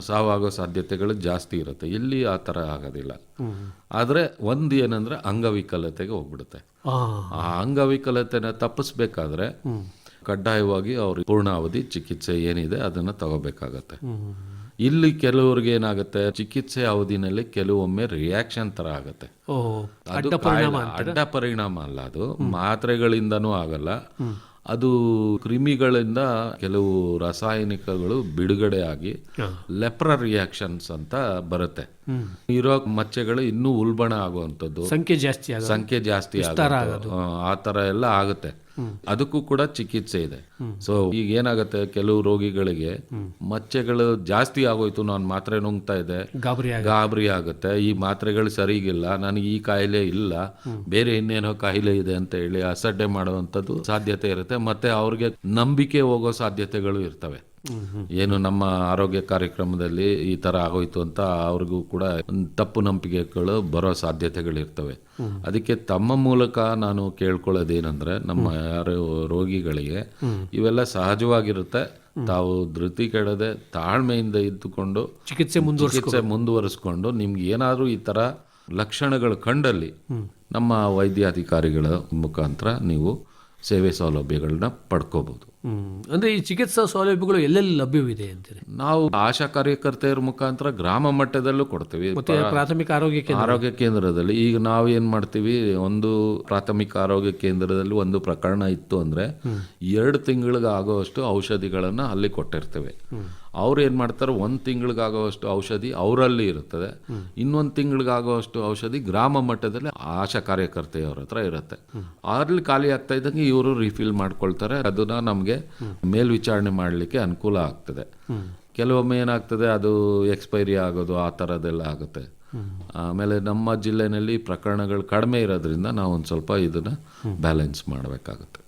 ಸಾವಾಗೋ ಸಾಧ್ಯತೆಗಳು ಜಾಸ್ತಿ ಇರುತ್ತೆ. ಇಲ್ಲಿ ಆ ಥರ ಆಗೋದಿಲ್ಲ. ಆದರೆ ಒಂದು ಏನಂದ್ರೆ ಅಂಗವಿಕಲತೆಗೆ ಹೋಗ್ಬಿಡುತ್ತೆ. ಆ. ಅಂಗವಿಕಲತೆನ ತಪ್ಪಿಸ್ಬೇಕಾದ್ರೆ ಕಡ್ಡಾಯವಾಗಿ ಅವ್ರ ಪೂರ್ಣಾವಧಿ ಚಿಕಿತ್ಸೆ ಏನಿದೆ ಅದನ್ನ ತಗೋಬೇಕಾಗತ್ತೆ. ಇಲ್ಲಿ ಕೆಲವ್ರಿಗೆ ಏನಾಗುತ್ತೆ ಚಿಕಿತ್ಸೆ ಅವಧಿನಲ್ಲಿ ಕೆಲವೊಮ್ಮೆ ರಿಯಾಕ್ಷನ್ ತರ ಆಗುತ್ತೆ. ಅಡ್ಡ ಪರಿಣಾಮ ಅಲ್ಲ ಅದು ಮಾತ್ರೆಗಳಿಂದನೂ ಆಗಲ್ಲ. ಅದು ಕ್ರಿಮಿಗಳಿಂದ ಕೆಲವು ರಾಸಾಯನಿಕಗಳು ಬಿಡುಗಡೆ ಆಗಿ ಲೆಪ್ರ ರಿಯಾಕ್ಷನ್ಸ್ ಅಂತ ಬರುತ್ತೆ. ಇರೋ ಮಚ್ಚೆಗಳು ಇನ್ನೂ ಉಲ್ಬಣ ಆಗುವಂಥದ್ದು. ಸಂಖ್ಯೆ ಜಾಸ್ತಿ ಸಂಖ್ಯೆ ಜಾಸ್ತಿ ಆ, ತರ ಎಲ್ಲ ಆಗುತ್ತೆ. ಅದಕ್ಕೂ ಕೂಡ ಚಿಕಿತ್ಸೆ ಇದೆ. ಸೊ ಈಗ ಏನಾಗುತ್ತೆ? ಕೆಲವು ರೋಗಿಗಳಿಗೆ ಮಚ್ಚೆಗಳು ಜಾಸ್ತಿ ಆಗೋಯ್ತು ನಾನು ಮಾತ್ರೆ ನುಂಗ್ತಾ ಇದೆ. ಗಾಬರಿ ಆಗುತ್ತೆ. ಈ ಮಾತ್ರೆಗಳು ಸರಿಗಿಲ್ಲ ನನಗೆ ಈ ಕಾಯಿಲೆ ಇಲ್ಲ ಬೇರೆ ಇನ್ನೇನೋ ಕಾಯಿಲೆ ಇದೆ ಅಂತ ಹೇಳಿ ಅಸಡ್ಡೆ ಮಾಡುವಂಥದ್ದು ಸಾಧ್ಯತೆ ಇರುತ್ತೆ. ಮತ್ತೆ ಅವ್ರಿಗೆ ನಂಬಿಕೆ ಹೋಗೋ ಸಾಧ್ಯತೆಗಳು ಇರ್ತವೆ. ಏನು ನಮ್ಮ ಆರೋಗ್ಯ ಕಾರ್ಯಕ್ರಮದಲ್ಲಿ ಈ ತರ ಆಗೋಯ್ತು ಅಂತ ಅವ್ರಿಗೂ ಕೂಡ ತಪ್ಪು ನಂಬಿಕೆಗಳು ಬರೋ ಸಾಧ್ಯತೆಗಳಿರ್ತವೆ. ಅದಕ್ಕೆ ತಮ್ಮ ಮೂಲಕ ನಾನು ಕೇಳ್ಕೊಳ್ಳೋದೇನಂದ್ರೆ ನಮ್ಮ ಯಾರು ರೋಗಿಗಳಿಗೆ ಇವೆಲ್ಲ ಸಹಜವಾಗಿರುತ್ತೆ. ತಾವು ಧೃತಿ ಕೆಡದೆ ತಾಳ್ಮೆಯಿಂದ ಇದ್ದುಕೊಂಡು ಚಿಕಿತ್ಸೆ ಚಿಕಿತ್ಸೆ ಮುಂದುವರಿಸ್ಕೊಂಡು ನಿಮ್ಗೆ ಏನಾದರೂ ಈ ಥರ ಲಕ್ಷಣಗಳು ಕಂಡಲ್ಲಿ ನಮ್ಮ ವೈದ್ಯಾಧಿಕಾರಿಗಳ ಮುಖಾಂತರ ನೀವು ಸೇವೆ ಸೌಲಭ್ಯಗಳನ್ನ ಪಡ್ಕೋಬಹುದು ಹ್ಮ್ ಅಂದ್ರೆ ಈ ಚಿಕಿತ್ಸಾ ಸೌಲಭ್ಯಗಳು ಎಲ್ಲೆಲ್ಲಿ ಲಭ್ಯವಿದೆ ಅಂತೀರಿ? ನಾವು ಆಶಾ ಕಾರ್ಯಕರ್ತೆಯರ ಮುಖಾಂತರ ಗ್ರಾಮ ಮಟ್ಟದಲ್ಲೂ ಕೊಡ್ತೀವಿ. ಮತ್ತೆ ಪ್ರಾಥಮಿಕ ಆರೋಗ್ಯ ಕೇಂದ್ರ. ಆರೋಗ್ಯ ಕೇಂದ್ರದಲ್ಲಿ ಈಗ ನಾವು ಏನ್ ಮಾಡ್ತೀವಿ ಒಂದು ಪ್ರಾಥಮಿಕ ಆರೋಗ್ಯ ಕೇಂದ್ರದಲ್ಲಿ ಒಂದು ಪ್ರಕರಣ ಇತ್ತು ಅಂದ್ರೆ ಎರಡು ತಿಂಗಳಿಗಾಗುವಷ್ಟು ಔಷಧಿಗಳನ್ನ ಅಲ್ಲಿ ಕೊಟ್ಟಿರ್ತೇವೆ. ಅವ್ರು ಏನು ಮಾಡ್ತಾರೆ, ಒಂದು ತಿಂಗಳಿಗಾಗುವಷ್ಟು ಔಷಧಿ ಅವರಲ್ಲಿ ಇರುತ್ತದೆ. ಇನ್ನೊಂದು ತಿಂಗಳಿಗಾಗುವಷ್ಟು ಔಷಧಿ ಗ್ರಾಮ ಮಟ್ಟದಲ್ಲಿ ಆಶಾ ಕಾರ್ಯಕರ್ತೆಯವ್ರ ಹತ್ರ ಇರುತ್ತೆ. ಅಲ್ಲಿ ಖಾಲಿ ಆಗ್ತಾ ಇದ್ದಂಗೆ ಇವರು ರಿಫಿಲ್ ಮಾಡ್ಕೊಳ್ತಾರೆ. ಅದನ್ನ ನಮಗೆ ಮೇಲ್ವಿಚಾರಣೆ ಮಾಡಲಿಕ್ಕೆ ಅನುಕೂಲ ಆಗ್ತದೆ. ಕೆಲವೊಮ್ಮೆ ಏನಾಗ್ತದೆ, ಅದು ಎಕ್ಸ್ಪೈರಿ ಆಗೋದು, ಆ ಥರದ್ದೆಲ್ಲ ಆಗುತ್ತೆ. ಆಮೇಲೆ ನಮ್ಮ ಜಿಲ್ಲೆನಲ್ಲಿ ಪ್ರಕರಣಗಳು ಕಡಿಮೆ ಇರೋದ್ರಿಂದ ನಾವು ಒಂದು ಸ್ವಲ್ಪ ಇದನ್ನು ಬ್ಯಾಲೆನ್ಸ್ ಮಾಡಬೇಕಾಗುತ್ತೆ.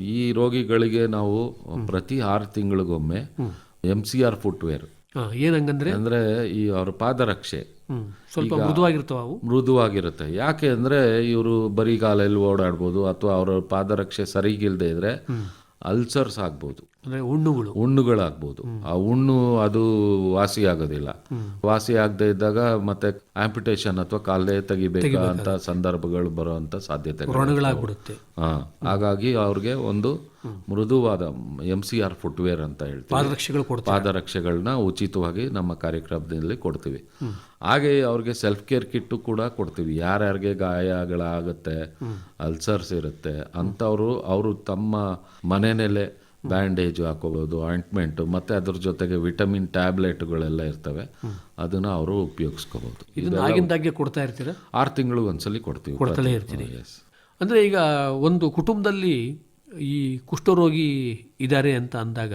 ಈ ರೋಗಿಗಳಿಗೆ ನಾವು ಪ್ರತಿ ಆರು ತಿಂಗಳಿಗೊಮ್ಮೆ ಎಂ ಸಿ ಆರ್ ಫುಟ್ವೇರ್ ಏನಂಗಂದ್ರೆ? ಅಂದ್ರೆ ಈ ಅವ್ರ ಪಾದರಕ್ಷೆ. ಸ್ವಲ್ಪ ಮೃದುವಾಗಿರ್ತಾವ ಅವು. ಮೃದುವಾಗಿರುತ್ತೆ. ಯಾಕೆ ಅಂದ್ರೆ ಇವರು ಬರಿಗಾಲಲ್ಲಿ ಓಡಾಡ್ಬೋದು ಅಥವಾ ಅವರ ಪಾದರಕ್ಷೆ ಸರಿಗಿಲ್ದೇ ಇದ್ರೆ ಅಲ್ಸರ್ಸ್ ಆಗ್ಬೋದು. ಅಂದ್ರೆ ಹುಣ್ಣುಗಳು ಹುಣ್ಣುಗಳಾಗ್ಬೋದು ಆ ಹುಣ್ಣು ಅದು ವಾಸಿ ಆಗೋದಿಲ್ಲ ವಾಸಿ ಆಗದೆ ಇದ್ದಾಗ ಮತ್ತೆ ಆಂಪಿಟೇಷನ್ ಅಥವಾ ಕಾಲೇ ತೆಗಿಬೇಕಾ ಅಂತ ಸಂದರ್ಭಗಳು ಬರುವಂತ ಸಾಧ್ಯತೆ ಹಾ. ಹಾಗಾಗಿ ಅವ್ರಿಗೆ ಒಂದು ಮೃದುವಾದ ಎಂ ಸಿ ಆರ್ ಫುಟ್ವೇರ್ ಅಂತ ಹೇಳ್ತೀವಿ. ಪಾದರಕ್ಷೆಗಳನ್ನ ಉಚಿತವಾಗಿ ನಮ್ಮ ಕಾರ್ಯಕ್ರಮದಲ್ಲಿ ಕೊಡ್ತೀವಿ. ಹಾಗೆ ಅವ್ರಿಗೆ ಸೆಲ್ಫ್ ಕೇರ್ ಕಿಟ್ಟು ಕೂಡ ಕೊಡ್ತೀವಿ. ಯಾರ್ಯಾರಿಗೆ ಗಾಯಗಳಾಗುತ್ತೆ ಅಲ್ಸರ್ಸ್ ಇರುತ್ತೆ ಅಂಥವ್ರು ಅವರು ತಮ್ಮ ಮನೆಯಲ್ಲೇ ಬ್ಯಾಂಡೇಜ್ ಹಾಕೋಬೋದು ಆಯಿಂಟ್ಮೆಂಟು ಮತ್ತು ಅದ್ರ ಜೊತೆಗೆ ವಿಟಮಿನ್ ಟ್ಯಾಬ್ಲೆಟ್ಗಳೆಲ್ಲ ಇರ್ತವೆ. ಅದನ್ನು ಅವರು ಉಪಯೋಗಿಸ್ಕೋಬೋದು. ಇದನ್ನ ಆಗಿಂದಾಗೆ ಕೊಡ್ತಾ ಇರ್ತೀರಾ? ಆರು ತಿಂಗಳು ಒಂದ್ಸಲಿ ಕೊಡ್ತೀವಿ. ಕೊಡ್ತಲೇ ಇರ್ತೀರಿ. ಅಂದ್ರೆ ಈಗ ಒಂದು ಕುಟುಂಬದಲ್ಲಿ ಈ ಕುಷ್ಠರೋಗಿ ಇದ್ದಾರೆ ಅಂತ ಅಂದಾಗ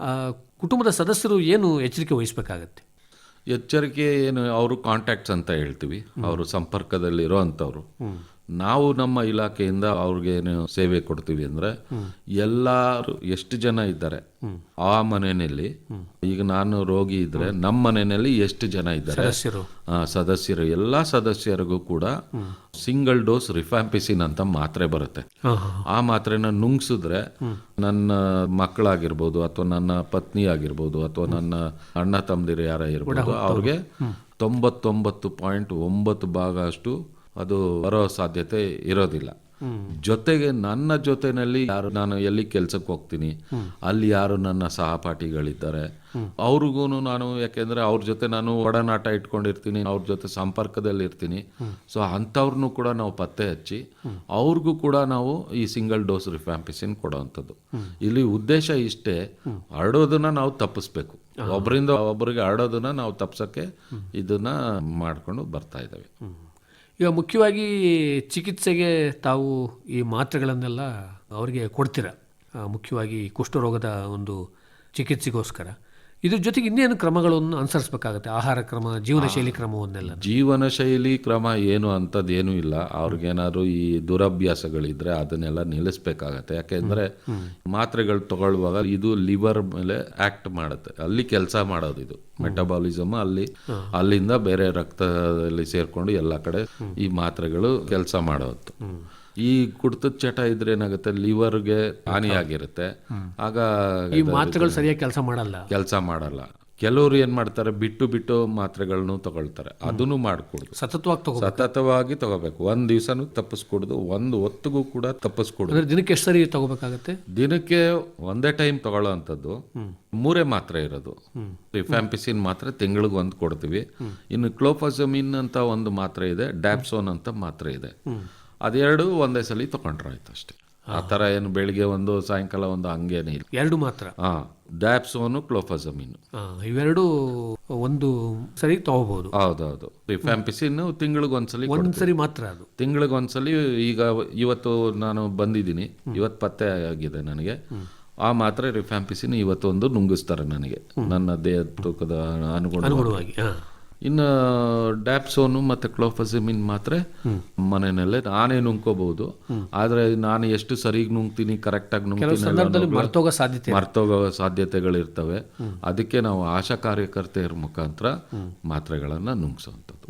ಆ ಕುಟುಂಬದ ಸದಸ್ಯರು ಏನು ಎಚ್ಚರಿಕೆ ವಹಿಸ್ಬೇಕಾಗತ್ತೆ? ಎಚ್ಚರಿಕೆ ಏನು ಅವರು ಕಾಂಟ್ಯಾಕ್ಟ್ಸ್ ಅಂತ ಹೇಳ್ತೀವಿ. ಅವರು ಸಂಪರ್ಕದಲ್ಲಿರೋ ಅಂಥವ್ರು. ನಾವು ನಮ್ಮ ಇಲಾಖೆಯಿಂದ ಅವ್ರಿಗೆ ಏನು ಸೇವೆ ಕೊಡ್ತೀವಿ ಅಂದ್ರೆ ಎಲ್ಲಾರು ಎಷ್ಟು ಜನ ಇದ್ದಾರೆ ಆ ಮನೆಯಲ್ಲಿ ಈಗ ನಾನು ರೋಗಿ ಇದ್ರೆ ನಮ್ಮ ಮನೆಯಲ್ಲಿ ಎಷ್ಟು ಜನ ಇದ್ದಾರೆ? ಸದಸ್ಯರು. ಎಲ್ಲಾ ಸದಸ್ಯರಿಗೂ ಕೂಡ ಸಿಂಗಲ್ ಡೋಸ್ ರಿಫ್ಯಾಂಪಿಸಿನ್ ಅಂತ ಮಾತ್ರೆ ಬರುತ್ತೆ. ಆ ಮಾತ್ರೆನ ನುಂಗ್ಸಿದ್ರೆ ನನ್ನ ಮಕ್ಕಳಾಗಿರ್ಬೋದು ಅಥವಾ ನನ್ನ ಪತ್ನಿ ಆಗಿರ್ಬೋದು ಅಥವಾ ನನ್ನ ಅಣ್ಣ ತಮ್ಮದಿರು ಯಾರ ಇರ್ಬೋದು ಅವ್ರಿಗೆ ತೊಂಬತ್ತೊಂಬತ್ತು ಪಾಯಿಂಟ್ ಒಂಬತ್ತು ಭಾಗ ಅಷ್ಟು ಅದು ಬರೋ ಸಾಧ್ಯತೆ ಇರೋದಿಲ್ಲ. ಜೊತೆಗೆ ನನ್ನ ಜೊತೆನಲ್ಲಿ ಯಾರು ನಾನು ಎಲ್ಲಿ ಕೆಲ್ಸಕ್ಕೆ ಹೋಗ್ತೀನಿ ಅಲ್ಲಿ ಯಾರು ನನ್ನ ಸಹಪಾಠಿಗಳಿದ್ದಾರೆ ಅವ್ರಿಗೂ ನಾನು ಯಾಕೆಂದ್ರೆ ಅವ್ರ ಜೊತೆ ನಾನು ಒಡನಾಟ ಇಟ್ಕೊಂಡಿರ್ತೀನಿ ಅವ್ರ ಜೊತೆ ಸಂಪರ್ಕದಲ್ಲಿ ಇರ್ತೀನಿ ಸೊ ಅಂಥವ್ರನ್ನೂ ಕೂಡ ನಾವು ಪತ್ತೆ ಹಚ್ಚಿ ಅವ್ರಿಗೂ ಕೂಡ ನಾವು ಈ ಸಿಂಗಲ್ ಡೋಸ್ ರಿಫ್ಯಾಂಪಿಸಿನ್ ಕೊಡೋವಂಥದ್ದು ಇಲ್ಲಿ ಉದ್ದೇಶ ಇಷ್ಟೇ ಹರಡೋದನ್ನ ನಾವು ತಪ್ಪಿಸ್ಬೇಕು. ಒಬ್ಬರಿಂದ ಒಬ್ಬರಿಗೆ ಹರಡೋದನ್ನ ನಾವು ತಪ್ಪಿಸಕ್ಕೆ ಇದನ್ನ ಮಾಡ್ಕೊಂಡು ಬರ್ತಾ ಇದ್ದೇವೆ. ಈಗ ಮುಖ್ಯವಾಗಿ ಚಿಕಿತ್ಸೆಗೆ ತಾವು ಈ ಮಾತ್ರೆಗಳನ್ನೆಲ್ಲ ಅವರಿಗೆ ಕೊಡ್ತೀರ. ಮುಖ್ಯವಾಗಿ ಕುಷ್ಠರೋಗದ ಒಂದು ಚಿಕಿತ್ಸೆಗೋಸ್ಕರ. ಇದ್ರ ಜೊತೆಗೆ ಇನ್ನೇನು ಕ್ರಮಗಳನ್ನು ಅನುಸರಿಸಬೇಕಾಗುತ್ತೆ? ಆಹಾರ ಕ್ರಮ ಜೀವನ ಶೈಲಿ ಕ್ರಮವನ್ನೆಲ್ಲ? ಜೀವನ ಶೈಲಿ ಕ್ರಮ ಏನು ಅಂಥದ್ದು ಏನೂ ಇಲ್ಲ. ಅವ್ರಿಗೇನಾದ್ರು ಈ ದುರಭ್ಯಾಸಗಳಿದ್ರೆ ಅದನ್ನೆಲ್ಲ ನಿಲ್ಲಿಸ್ಬೇಕಾಗತ್ತೆ. ಯಾಕೆಂದ್ರೆ ಮಾತ್ರೆಗಳು ತಗೊಳ್ಳುವಾಗ ಇದು ಲಿವರ್ ಮೇಲೆ ಆಕ್ಟ್ ಮಾಡುತ್ತೆ. ಅಲ್ಲಿ ಕೆಲಸ ಮಾಡೋದು ಇದು. ಮೆಟಬಾಲಿಸಮ್ ಅಲ್ಲಿ ಅಲ್ಲಿಂದ ಬೇರೆ ರಕ್ತದಲ್ಲಿ ಸೇರ್ಕೊಂಡು ಎಲ್ಲ ಕಡೆ ಈ ಮಾತ್ರೆಗಳು ಕೆಲಸ ಮಾಡೋದು. ಈ ಕುಡ್ತದ ಚಟ ಇದ್ರೆ ಏನಾಗುತ್ತೆ? ಲಿವರ್ಗೆ ಹಾನಿಯಾಗಿರುತ್ತೆ. ಆಗ ಈ ಮಾತ್ರೆಗಳು ಸರಿಯಾಗಿ ಕೆಲಸ ಮಾಡಲ್ಲ. ಕೆಲಸ ಮಾಡಲ್ಲ. ಕೆಲವರು ಏನ್ ಮಾಡ್ತಾರೆ? ಬಿಟ್ಟು ಬಿಟ್ಟು ಮಾತ್ರೆಗಳನ್ನು ತಗೊಳ್ತಾರೆ. ಅದನ್ನು ಮಾಡ್ಕೊಡುದು. ಸತತವಾಗಿ ಸತತವಾಗಿ ತಗೋಬೇಕು. ಒಂದ್ ದಿವಸನೂ ತಪ್ಪಿಸ್ಕೊಡುದು. ಒಂದು ಹೊತ್ತಿಗೂ ಕೂಡ ತಪ್ಪಿಸ್ಕೊಡುದು. ದಿನಕ್ಕೆ ಎಷ್ಟು ಸರಿ ತಗೋಬೇಕಾಗತ್ತೆ? ದಿನಕ್ಕೆ ಒಂದೇ ಟೈಮ್ ತಗೊಳ್ಳೋ ಅಂಥದ್ದು ಮೂರೇ ಮಾತ್ರೆ ಇರೋದು. ರಿಫ್ಯಾಂಪಿಸಿನ್ ಮಾತ್ರೆ ತಿಂಗಳಿಗೆ ಒಂದು ಕೊಡ್ತೀವಿ. ಇನ್ನು ಕ್ಲೋಫಾಸಮಿನ್ ಅಂತ ಒಂದು ಮಾತ್ರೆ ಇದೆ. ಡ್ಯಾಪ್ಸೋನ್ ಅಂತ ಮಾತ್ರೆ ಇದೆ. ಅದೆರಡು ಒಂದೇ ಸಲ ತಗೊಂಡ್ರೆ ಆಯ್ತು ಅಷ್ಟೇ. ಆ ಥರ ಏನು ಬೆಳಿಗ್ಗೆ ಒಂದು ಸಾಯಂಕಾಲ ಒಂದು ಹಂಗೇನೆ ಇಲ್ಲ. ಎರಡು ಮಾತ್ರ? ಹಾ ಡ್ಯಾಪ್ಸೋನು ಕ್ಲೋಫಾಸಮಿನ್. ಇವೆರಡು ಒಂದು ಸರಿ ತಗೋಬಹುದು ಹೌದೌದು. ಫ್ಯಾಂಪಿಸಿನ್ ತಿಂಗಳಿಗೆ ಒಂದ್ಸಲಿ ಒಂದ್ ಸರಿ ಮಾತ್ರ ಅದು. ತಿಂಗಳಿಗೆ ಒಂದ್ಸಲಿ ಈಗ ಇವತ್ತು ನಾನು ಬಂದಿದ್ದೀನಿ. ಇವತ್ತು ಪತ್ತೆ ಆಗಿದೆ ನನಗೆ. ಆ ಮಾತ್ರ ರಿಫ್ಯಾಂಪಿಸಿನ್ ಇವತ್ತೊಂದು ನುಂಗಿಸ್ತಾರೆ ನನಗೆ. ನನ್ನ ದೇಹ ತೂಕದ ಅನುಗುಣ ಅನುಗುಣವಾಗಿ ಇನ್ನು ಡ್ಯಾಪ್ಸೋನು ಮತ್ತೆ ಕ್ಲೋಫಸಿಮಿನ್ ಮಾತ್ರೆ ಮನೆಯಲ್ಲೇ ನಾನೇ ನುಂಗ್ಕೋಬಹುದು. ಆದರೆ ನಾನು ಎಷ್ಟು ಸರಿಗ್ ನುಂಗ್ತೀನಿ ಕರೆಕ್ಟಾಗಿ ನುಂಗ್ತೀನಿ ಮರ್ತೋಗೋ ಸಾಧ್ಯತೆ ಮರ್ತೋಗೋ ಸಾಧ್ಯತೆಗಳಿರ್ತವೆ ಅದಕ್ಕೆ ನಾವು ಆಶಾ ಕಾರ್ಯಕರ್ತೆಯರ ಮುಖಾಂತರ ಮಾತ್ರೆಗಳನ್ನು ನುಂಗ್ಸೋವಂಥದ್ದು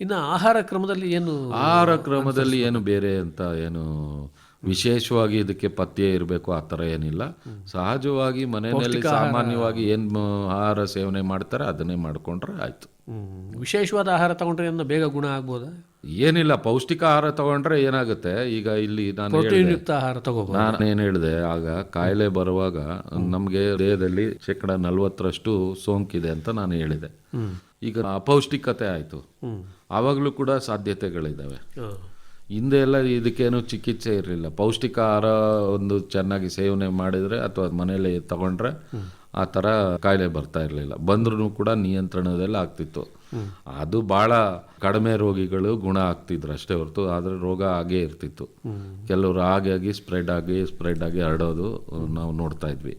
ಇನ್ನು ಆಹಾರ ಕ್ರಮದಲ್ಲಿ ಏನು ಆಹಾರ ಕ್ರಮದಲ್ಲಿ ಏನು ಬೇರೆ ಅಂತ ಏನು ವಿಶೇಷವಾಗಿ ಇದಕ್ಕೆ ಪಥ್ಯ ಇರಬೇಕು ಆ ಥರ ಏನಿಲ್ಲ. ಸಹಜವಾಗಿ ಮನೆಯಲ್ಲಿ ಸಾಮಾನ್ಯವಾಗಿ ಏನು ಆಹಾರ ಸೇವನೆ ಮಾಡ್ತಾರೆ ಅದನ್ನೇ ಮಾಡ್ಕೊಂಡ್ರೆ ಆಯ್ತು. ವಿಶೇಷವಾದ ಆಹಾರ ತಗೊಂಡ್ರೆ ಏನೋ ಬೇಗ ಗುಣ ಆಗ್ಬೋದ? ಏನಿಲ್ಲ ಪೌಷ್ಟಿಕ ಆಹಾರ ತಗೊಂಡ್ರೆ ಏನಾಗುತ್ತೆ? ಈಗ ಇಲ್ಲಿ ನಾನು ಆಹಾರ ನಾನು ಏನು ಹೇಳಿದೆ ಆಗ ಕಾಯಿಲೆ ಬರುವಾಗ ನಮಗೆ ದೇಹದಲ್ಲಿ ಶೇಕಡ ನಲವತ್ತರಷ್ಟು ಸೋಂಕಿದೆ ಅಂತ ನಾನು ಹೇಳಿದೆ. ಈಗ ಅಪೌಷ್ಟಿಕತೆ ಆಯಿತು. ಆವಾಗಲೂ ಕೂಡ ಸಾಧ್ಯತೆಗಳಿದ್ದಾವೆ. ಹಿಂದೆ ಎಲ್ಲ ಇದಕ್ಕೇನು ಚಿಕಿತ್ಸೆ ಇರಲಿಲ್ಲ. ಪೌಷ್ಟಿಕ ಆಹಾರ ಒಂದು ಚೆನ್ನಾಗಿ ಸೇವನೆ ಮಾಡಿದರೆ ಅಥವಾ ಮನೆಯಲ್ಲಿ ತಗೊಂಡ್ರೆ ಆ ಥರ ಕಾಯಿಲೆ ಬರ್ತಾ ಇರಲಿಲ್ಲ. ಬಂದ್ರೂ ಕೂಡ ನಿಯಂತ್ರಣದಲ್ಲಿ ಆಗ್ತಿತ್ತು. ಅದು ಭಾಳ ಕಡಿಮೆ ರೋಗಿಗಳು ಗುಣ ಆಗ್ತಿದ್ರು ಅಷ್ಟೇ ಹೊರತು, ಆದರೆ ರೋಗ ಹಾಗೇ ಇರ್ತಿತ್ತು. ಕೆಲವರು ಹಾಗೆ ಆಗಿ ಸ್ಪ್ರೆಡ್ ಆಗಿ ಸ್ಪ್ರೆಡ್ ಆಗಿ ಹರಡೋದು ನಾವು ನೋಡ್ತಾ ಇದ್ವಿ.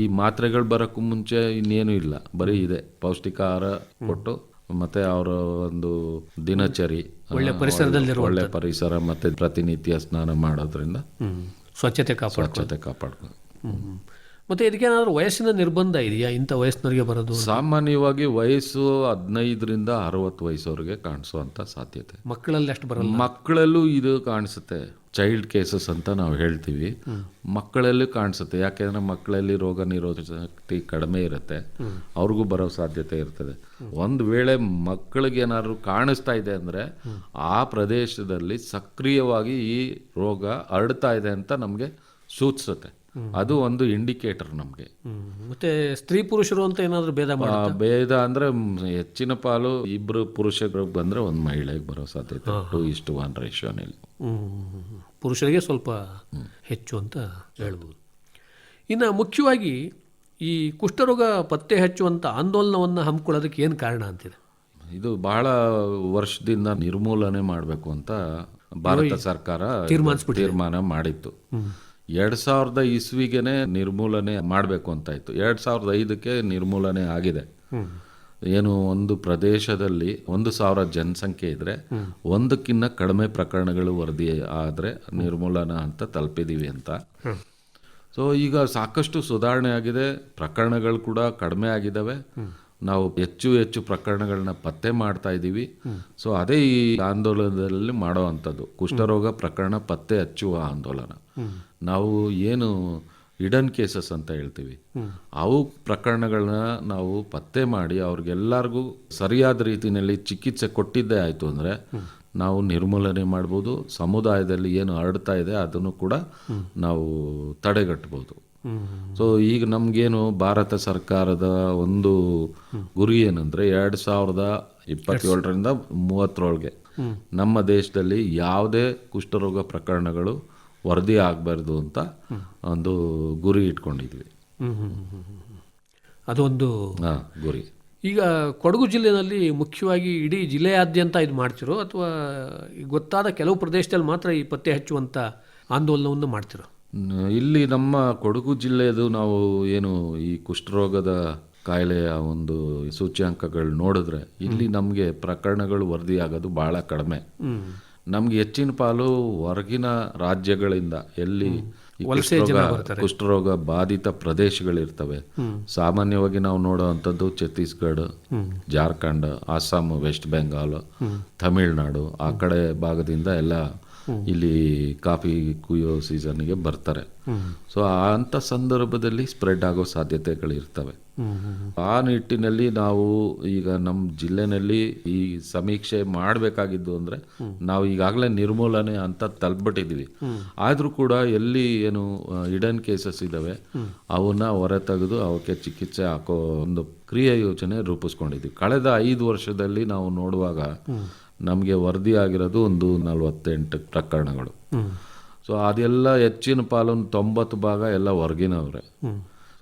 ಈ ಮಾತ್ರೆಗಳು ಬರೋಕ್ಕೂ ಮುಂಚೆ ಇನ್ನೇನು ಇಲ್ಲ. ಬರೀ ಇದೆ. ಪೌಷ್ಟಿಕ ಆಹಾರ ಕೊಟ್ಟು ಮತ್ತೆ ಅವರ ಒಂದು ದಿನಚರಿ ಒಳ್ಳೆ ಪರಿಸರದಲ್ಲಿ ಒಳ್ಳೆ ಪರಿಸರ ಮತ್ತೆ ಪ್ರತಿನಿತ್ಯ ಸ್ನಾನ ಮಾಡೋದ್ರಿಂದ. ಸ್ವಚ್ಛತೆ ಸ್ವಚ್ಛತೆ ಕಾಪಾಡ್ಕೊಂಡು. ಮತ್ತೆ ಇದಕ್ಕೇನಾದ್ರೂ ವಯಸ್ಸಿನ ನಿರ್ಬಂಧ ಇದೆಯಾ? ಇಂಥ ವಯಸ್ಸಿನವರಿಗೆ ಬರೋದು ಸಾಮಾನ್ಯವಾಗಿ ವಯಸ್ಸು ಹದಿನೈದರಿಂದ ಅರವತ್ತು ವಯಸ್ಸವರೆಗೆ ಕಾಣಿಸುವಂಥ ಸಾಧ್ಯತೆ. ಮಕ್ಕಳಲ್ಲಿ ಅಷ್ಟು ಬರಲ್ಲ. ಮಕ್ಕಳಲ್ಲೂ ಇದು ಕಾಣಿಸುತ್ತೆ. ಚೈಲ್ಡ್ ಕೇಸಸ್ ಅಂತ ನಾವು ಹೇಳ್ತೀವಿ. ಮಕ್ಕಳಲ್ಲೂ ಕಾಣಿಸುತ್ತೆ. ಯಾಕೆಂದರೆ ಮಕ್ಕಳಲ್ಲಿ ರೋಗ ನಿರೋಧಕ ಶಕ್ತಿ ಕಡಿಮೆ ಇರುತ್ತೆ. ಅವ್ರಿಗೂ ಬರೋ ಸಾಧ್ಯತೆ ಇರ್ತದೆ. ಒಂದು ವೇಳೆ ಮಕ್ಕಳಿಗೆ ಏನಾದರೂ ಕಾಣಿಸ್ತಾ ಇದೆ ಅಂದ್ರೆ ಆ ಪ್ರದೇಶದಲ್ಲಿ ಸಕ್ರಿಯವಾಗಿ ಈ ರೋಗ ಹರಡ್ತಾ ಇದೆ ಅಂತ ನಮಗೆ ಸೂಚಿಸುತ್ತೆ. ಅದು ಒಂದು ಇಂಡಿಕೇಟರ್ ನಮಗೆ. ಮತ್ತೆ ಸ್ತ್ರೀ ಪುರುಷರು ಅಂತ ಏನಾದರೂ ಭೇದ ಭೇದ ಅಂದ್ರೆ ಹೆಚ್ಚಿನ ಪಾಲು ಇಬ್ರು ಪುರುಷರು ಬಂದ್ರೆ ಒಂದು ಮಹಿಳೆಗೆ ಬರೋ ಸಾಧ್ಯತೆ ಟು ಇಷ್ಟು ಒನ್ ರೇಷಿಯೋನಲ್ಲಿ ಪುರುಷರಿಗೆ ಸ್ವಲ್ಪ ಹೆಚ್ಚು ಅಂತ ಹೇಳ್ಬೋದು. ಇನ್ನು ಮುಖ್ಯವಾಗಿ ಈ ಕುಷ್ಠರೋಗ ಪತ್ತೆ ಹಚ್ಚುವಂಥ ಆಂದೋಲನವನ್ನು ಹಮ್ಮಿಕೊಳ್ಳೋದಕ್ಕೆ ಏನು ಕಾರಣ ಅಂತಿದೆ ಇದು ಬಹಳ ವರ್ಷದಿಂದ ನಿರ್ಮೂಲನೆ ಮಾಡಬೇಕು ಅಂತ ಭಾರತ ಸರ್ಕಾರ ತೀರ್ಮಾನ ಮಾಡಿತ್ತು. ಎರಡ್ ಸಾವಿರದ ಇಸ್ವಿಗೆನೆ ನಿರ್ಮೂಲನೆ ಮಾಡಬೇಕು ಅಂತ ಇತ್ತು ಎರಡ್ ಸಾವಿರದ ಐದಕ್ಕೆ ನಿರ್ಮೂಲನೆ ಆಗಿದೆ. ಏನು ಒಂದು ಪ್ರದೇಶದಲ್ಲಿ ಒಂದು ಸಾವಿರ ಜನಸಂಖ್ಯೆ ಇದ್ರೆ ಒಂದಕ್ಕಿಂತ ಕಡಿಮೆ ಪ್ರಕರಣಗಳು ವರದಿ ಆದ್ರೆ ನಿರ್ಮೂಲನ ಅಂತ ತಲುಪಿದೀವಿ ಅಂತ. ಸೊ ಈಗ ಸಾಕಷ್ಟು ಸುಧಾರಣೆ ಆಗಿದೆ. ಪ್ರಕರಣಗಳು ಕೂಡ ಕಡಿಮೆ ಆಗಿದ್ದಾವೆ ನಾವು ಹೆಚ್ಚು ಹೆಚ್ಚು ಪ್ರಕರಣಗಳನ್ನ ಪತ್ತೆ ಮಾಡ್ತಾ ಇದ್ದೀವಿ. ಸೊ ಅದೇ ಈ ಆಂದೋಲನದಲ್ಲಿ ಮಾಡೋ ಅಂಥದ್ದು. ಕುಷ್ಠರೋಗ ಪ್ರಕರಣ ಪತ್ತೆ ಹಚ್ಚುವ ಆಂದೋಲನ. ನಾವು ಏನು ಇಡನ್ ಕೇಸಸ್ ಅಂತ ಹೇಳ್ತೀವಿ. ಅವು ಪ್ರಕರಣಗಳನ್ನ ನಾವು ಪತ್ತೆ ಮಾಡಿ ಅವ್ರಿಗೆಲ್ಲರಿಗೂ ಸರಿಯಾದ ರೀತಿಯಲ್ಲಿ ಚಿಕಿತ್ಸೆ ಕೊಟ್ಟಿದ್ದೇ ಆಯಿತು ಅಂದರೆ ನಾವು ನಿರ್ಮೂಲನೆ ಮಾಡ್ಬೋದು. ಸಮುದಾಯದಲ್ಲಿ ಏನು ಹರಡ್ತಾ ಇದೆ ಅದನ್ನು ಕೂಡ ನಾವು ತಡೆಗಟ್ಟಬಹುದು ಸೊ ಈಗ ನಮಗೇನು ಭಾರತ ಸರ್ಕಾರದ ಒಂದು ಗುರಿ ಏನಂದ್ರೆ ಎರಡು ಸಾವಿರದ ಇಪ್ಪತ್ತೇಳರಿಂದ ಮೂವತ್ತರೊಳಗೆ ನಮ್ಮ ದೇಶದಲ್ಲಿ ಯಾವುದೇ ಕುಷ್ಠರೋಗ ಪ್ರಕರಣಗಳು ವರದಿ ಆಗಬಾರ್ದು ಅಂತ ಒಂದು ಗುರಿ ಇಟ್ಕೊಂಡಿದ್ವಿ. ಅದೊಂದು ಹಾಂ ಗುರಿ. ಈಗ ಕೊಡಗು ಜಿಲ್ಲೆಯಲ್ಲಿ ಮುಖ್ಯವಾಗಿ ಇಡೀ ಜಿಲ್ಲೆಯಾದ್ಯಂತ ಇದು ಮಾಡ್ತಿರೋ ಅಥವಾ ಗೊತ್ತಾದ ಕೆಲವು ಪ್ರದೇಶದಲ್ಲಿ ಮಾತ್ರ ಈ ಪತ್ತೆ ಹಚ್ಚುವಂಥ ಆಂದೋಲನವನ್ನು ಮಾಡ್ತಿರೋ? ಇಲ್ಲಿ ನಮ್ಮ ಕೊಡಗು ಜಿಲ್ಲೆಯದು ನಾವು ಏನು ಈ ಕುಷ್ಠರೋಗದ ಕಾಯಿಲೆಯ ಒಂದು ಸೂಚ್ಯಾಂಕಗಳು ನೋಡಿದ್ರೆ ಇಲ್ಲಿ ನಮಗೆ ಪ್ರಕರಣಗಳು ವರದಿ ಆಗೋದು ಬಹಳ ಕಡಿಮೆ ನಮ್ಗೆ ಹೆಚ್ಚಿನ ಪಾಲು ಹೊರಗಿನ ರಾಜ್ಯಗಳಿಂದ ಎಲ್ಲಿ ಕುಷ್ಠರೋಗ ಬಾಧಿತ ಪ್ರದೇಶಗಳಿರ್ತವೆ. ಸಾಮಾನ್ಯವಾಗಿ ನಾವು ನೋಡುವಂಥದ್ದು ಛತ್ತೀಸ್ಗಢ ಜಾರ್ಖಂಡ್ ಅಸ್ಸಾಂ ವೆಸ್ಟ್ ಬೆಂಗಾಲ್ ತಮಿಳ್ನಾಡು ಆ ಕಡೆ ಭಾಗದಿಂದ ಎಲ್ಲ ಇಲ್ಲಿ ಕಾಫಿ ಕುಯ್ಯೋ ಸೀಸನ್ಗೆ ಬರ್ತಾರೆ. ಸೊ ಅಂತ ಸಂದರ್ಭದಲ್ಲಿ ಸ್ಪ್ರೆಡ್ ಆಗೋ ಸಾಧ್ಯತೆಗಳಿರ್ತವೆ. ಆ ನಿಟ್ಟಿನಲ್ಲಿ ನಾವು ಈಗ ನಮ್ಮ ಜಿಲ್ಲೆನಲ್ಲಿ ಈ ಸಮೀಕ್ಷೆ ಮಾಡಬೇಕಾಗಿದ್ದು ಅಂದ್ರೆ ನಾವು ಈಗಾಗಲೇ ನಿರ್ಮೂಲನೆ ಅಂತ ತಲುಪಿಬಿಟ್ಟಿದ್ದೀವಿ. ಆದರೂ ಕೂಡ ಎಲ್ಲಿ ಏನು ಇಡನ್ ಕೇಸಸ್ ಇದ್ದಾವೆ, ಅವನ್ನ ಹೊರ ತೆಗೆದು ಅವಕ್ಕೆ ಚಿಕಿತ್ಸೆ ಹಾಕೋ ಒಂದು ಕ್ರಿಯಾ ಯೋಜನೆ ರೂಪಿಸ್ಕೊಂಡಿದ್ದೀವಿ. ಕಳೆದ ಐದು ವರ್ಷದಲ್ಲಿ ನಾವು ನೋಡುವಾಗ ನಮಗೆ ವರದಿ ಆಗಿರೋದು ಒಂದು ನಲವತ್ತೆಂಟು ಪ್ರಕರಣಗಳು. ಸೊ ಅದೆಲ್ಲ ಹೆಚ್ಚಿನ ಪಾಲು ತೊಂಬತ್ತು ಭಾಗ ಎಲ್ಲ ಹೊರಗಿನವ್ರೆ.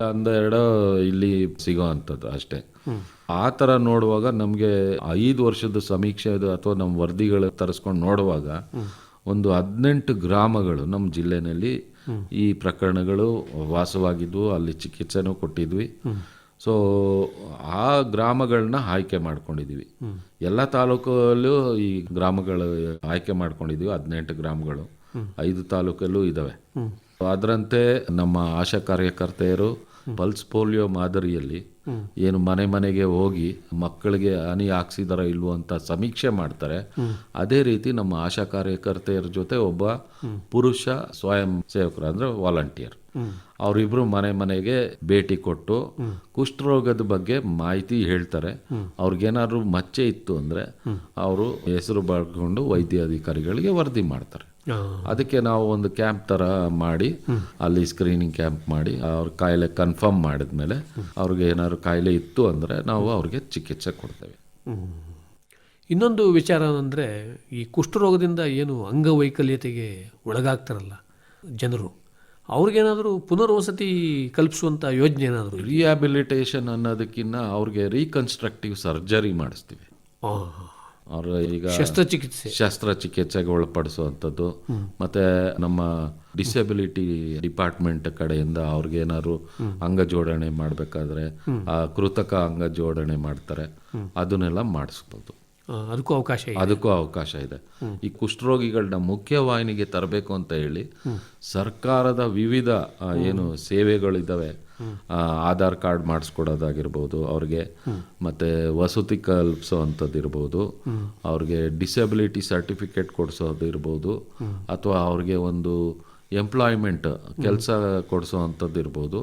ಅಂದೆರಡು ಇಲ್ಲಿ ಸಿಗೋ ಅಂಥದ್ದು ಅಷ್ಟೇ. ಆ ಥರ ನೋಡುವಾಗ ನಮಗೆ ಐದು ವರ್ಷದ ಸಮೀಕ್ಷೆ ಅದು ಅಥವಾ ನಮ್ಮ ವರದಿಗಳು ತರಿಸ್ಕೊಂಡು ನೋಡುವಾಗ ಒಂದು ಹದಿನೆಂಟು ಗ್ರಾಮಗಳು ನಮ್ಮ ಜಿಲ್ಲೆನಲ್ಲಿ ಈ ಪ್ರಕರಣಗಳು ವಾಸವಾಗಿದ್ವು ಅಲ್ಲಿ ಚಿಕಿತ್ಸೆನೂ ಕೊಟ್ಟಿದ್ವಿ. ಸೊ ಆ ಗ್ರಾಮಗಳನ್ನ ಆಯ್ಕೆ ಮಾಡ್ಕೊಂಡಿದ್ದೀವಿ ಎಲ್ಲ ತಾಲೂಕಲ್ಲೂ ಈ ಗ್ರಾಮಗಳು ಆಯ್ಕೆ ಮಾಡ್ಕೊಂಡಿದ್ದೀವಿ ಹದಿನೆಂಟು ಗ್ರಾಮಗಳು. ಐದು ತಾಲೂಕಲ್ಲೂ ಇದ್ದಾವೆ ಅದರಂತೆ ನಮ್ಮ ಆಶಾ ಕಾರ್ಯಕರ್ತೆಯರು ಪಲ್ಸ್ ಪೋಲಿಯೋ ಮಾದರಿಯಲ್ಲಿ ಏನು ಮನೆ ಮನೆಗೆ ಹೋಗಿ ಮಕ್ಕಳಿಗೆ ಹನಿ ಹಾಕ್ಸಿದಾರ ಇಲ್ವೋ ಅಂತ ಸಮೀಕ್ಷೆ ಮಾಡ್ತಾರೆ. ಅದೇ ರೀತಿ ನಮ್ಮ ಆಶಾ ಕಾರ್ಯಕರ್ತೆಯರ ಜೊತೆ ಒಬ್ಬ ಪುರುಷ ಸ್ವಯಂ ಸೇವಕರು ಅಂದ್ರೆ ವಾಲಂಟಿಯರ್. ಅವರಿಬ್ರು ಮನೆ ಮನೆಗೆ ಭೇಟಿ ಕೊಟ್ಟು ಕುಷ್ಠರೋಗದ ಬಗ್ಗೆ ಮಾಹಿತಿ ಹೇಳ್ತಾರೆ. ಅವ್ರಿಗೇನಾದ್ರು ಮಚ್ಚೆ ಇತ್ತು ಅಂದ್ರೆ ಅವರು ಹೆಸರು ಬರ್ಕೊಂಡು ವೈದ್ಯಾಧಿಕಾರಿಗಳಿಗೆ ವರದಿ ಮಾಡ್ತಾರೆ. ಅದಕ್ಕೆ ನಾವು ಒಂದು ಕ್ಯಾಂಪ್ ತರ ಮಾಡಿ ಅಲ್ಲಿ ಸ್ಕ್ರೀನಿಂಗ್ ಕ್ಯಾಂಪ್ ಮಾಡಿ ಅವ್ರ ಕಾಯಿಲೆ ಕನ್ಫರ್ಮ್ ಮಾಡಿದ್ಮೇಲೆ ಅವ್ರಿಗೆ ಏನಾದ್ರು ಕಾಯಿಲೆ ಇತ್ತು ಅಂದ್ರೆ ನಾವು ಅವ್ರಿಗೆ ಚಿಕಿತ್ಸೆ ಕೊಡ್ತೇವೆ. ಇನ್ನೊಂದು ವಿಚಾರ ಅಂದರೆ ಈ ಕುಷ್ಠರೋಗದಿಂದ ಏನು ಅಂಗವೈಕಲ್ಯತೆಗೆ ಒಳಗಾಗ್ತಾರಲ್ಲ ಜನರು. ಅವ್ರಿಗೇನಾದರೂ ಪುನರ್ವಸತಿ ಕಲ್ಪಿಸುವಂಥ ಯೋಜನೆ ಏನಾದರೂ ರಿಹ್ಯಾಬಿಲಿಟೇಷನ್ ಅನ್ನೋದಕ್ಕಿಂತ ಅವ್ರಿಗೆ ರೀಕನ್ಸ್ಟ್ರಕ್ಟಿವ್ ಸರ್ಜರಿ ಮಾಡಿಸ್ತೀವಿ. ಅವ್ರ ಈಗ ಶಸ್ತ್ರಚಿಕಿತ್ಸೆ. ಶಸ್ತ್ರಚಿಕಿತ್ಸೆಗೆ ಒಳಪಡಿಸುವಂಥದ್ದು. ಮತ್ತೆ ನಮ್ಮ ಡಿಸೆಬಿಲಿಟಿ ಡಿಪಾರ್ಟ್ಮೆಂಟ್ ಕಡೆಯಿಂದ ಅವ್ರಿಗೆ ಏನಾದ್ರು ಅಂಗ ಜೋಡಣೆ ಮಾಡಬೇಕಾದ್ರೆ ಆ ಕೃತಕ ಅಂಗ ಜೋಡಣೆ ಮಾಡ್ತಾರೆ ಅದನ್ನೆಲ್ಲ ಮಾಡಿಸ್ಬೋದು. ಅದಕ್ಕೂ ಅವಕಾಶ ಇದೆ. ಅದಕ್ಕೂ ಅವಕಾಶ ಇದೆ. ಈ ಕುಷ್ಠರೋಗಿಗಳನ್ನ ಮುಖ್ಯವಾಹಿನಿಗೆ ತರಬೇಕು ಅಂತ ಹೇಳಿ ಸರ್ಕಾರದ ವಿವಿಧ ಏನು ಸೇವೆಗಳಿದ್ದಾವೆ ಆಧಾರ್ ಕಾರ್ಡ್ ಮಾಡಿಸ್ಕೊಡೋದಾಗಿರ್ಬೋದು, ಅವ್ರಿಗೆ ಮತ್ತೆ ವಸತಿ ಕಲ್ಪಿಸೋವಂಥದ್ದು ಇರ್ಬೋದು ಅವ್ರಿಗೆ ಡಿಸಬಿಲಿಟಿ ಸರ್ಟಿಫಿಕೇಟ್ ಕೊಡಿಸೋದು ಇರ್ಬೋದು ಅಥವಾ ಅವ್ರಿಗೆ ಒಂದು ಎಂಪ್ಲಾಯ್ಮೆಂಟ್ ಕೆಲಸ ಕೊಡಿಸೋವಂಥದ್ದು ಇರ್ಬೋದು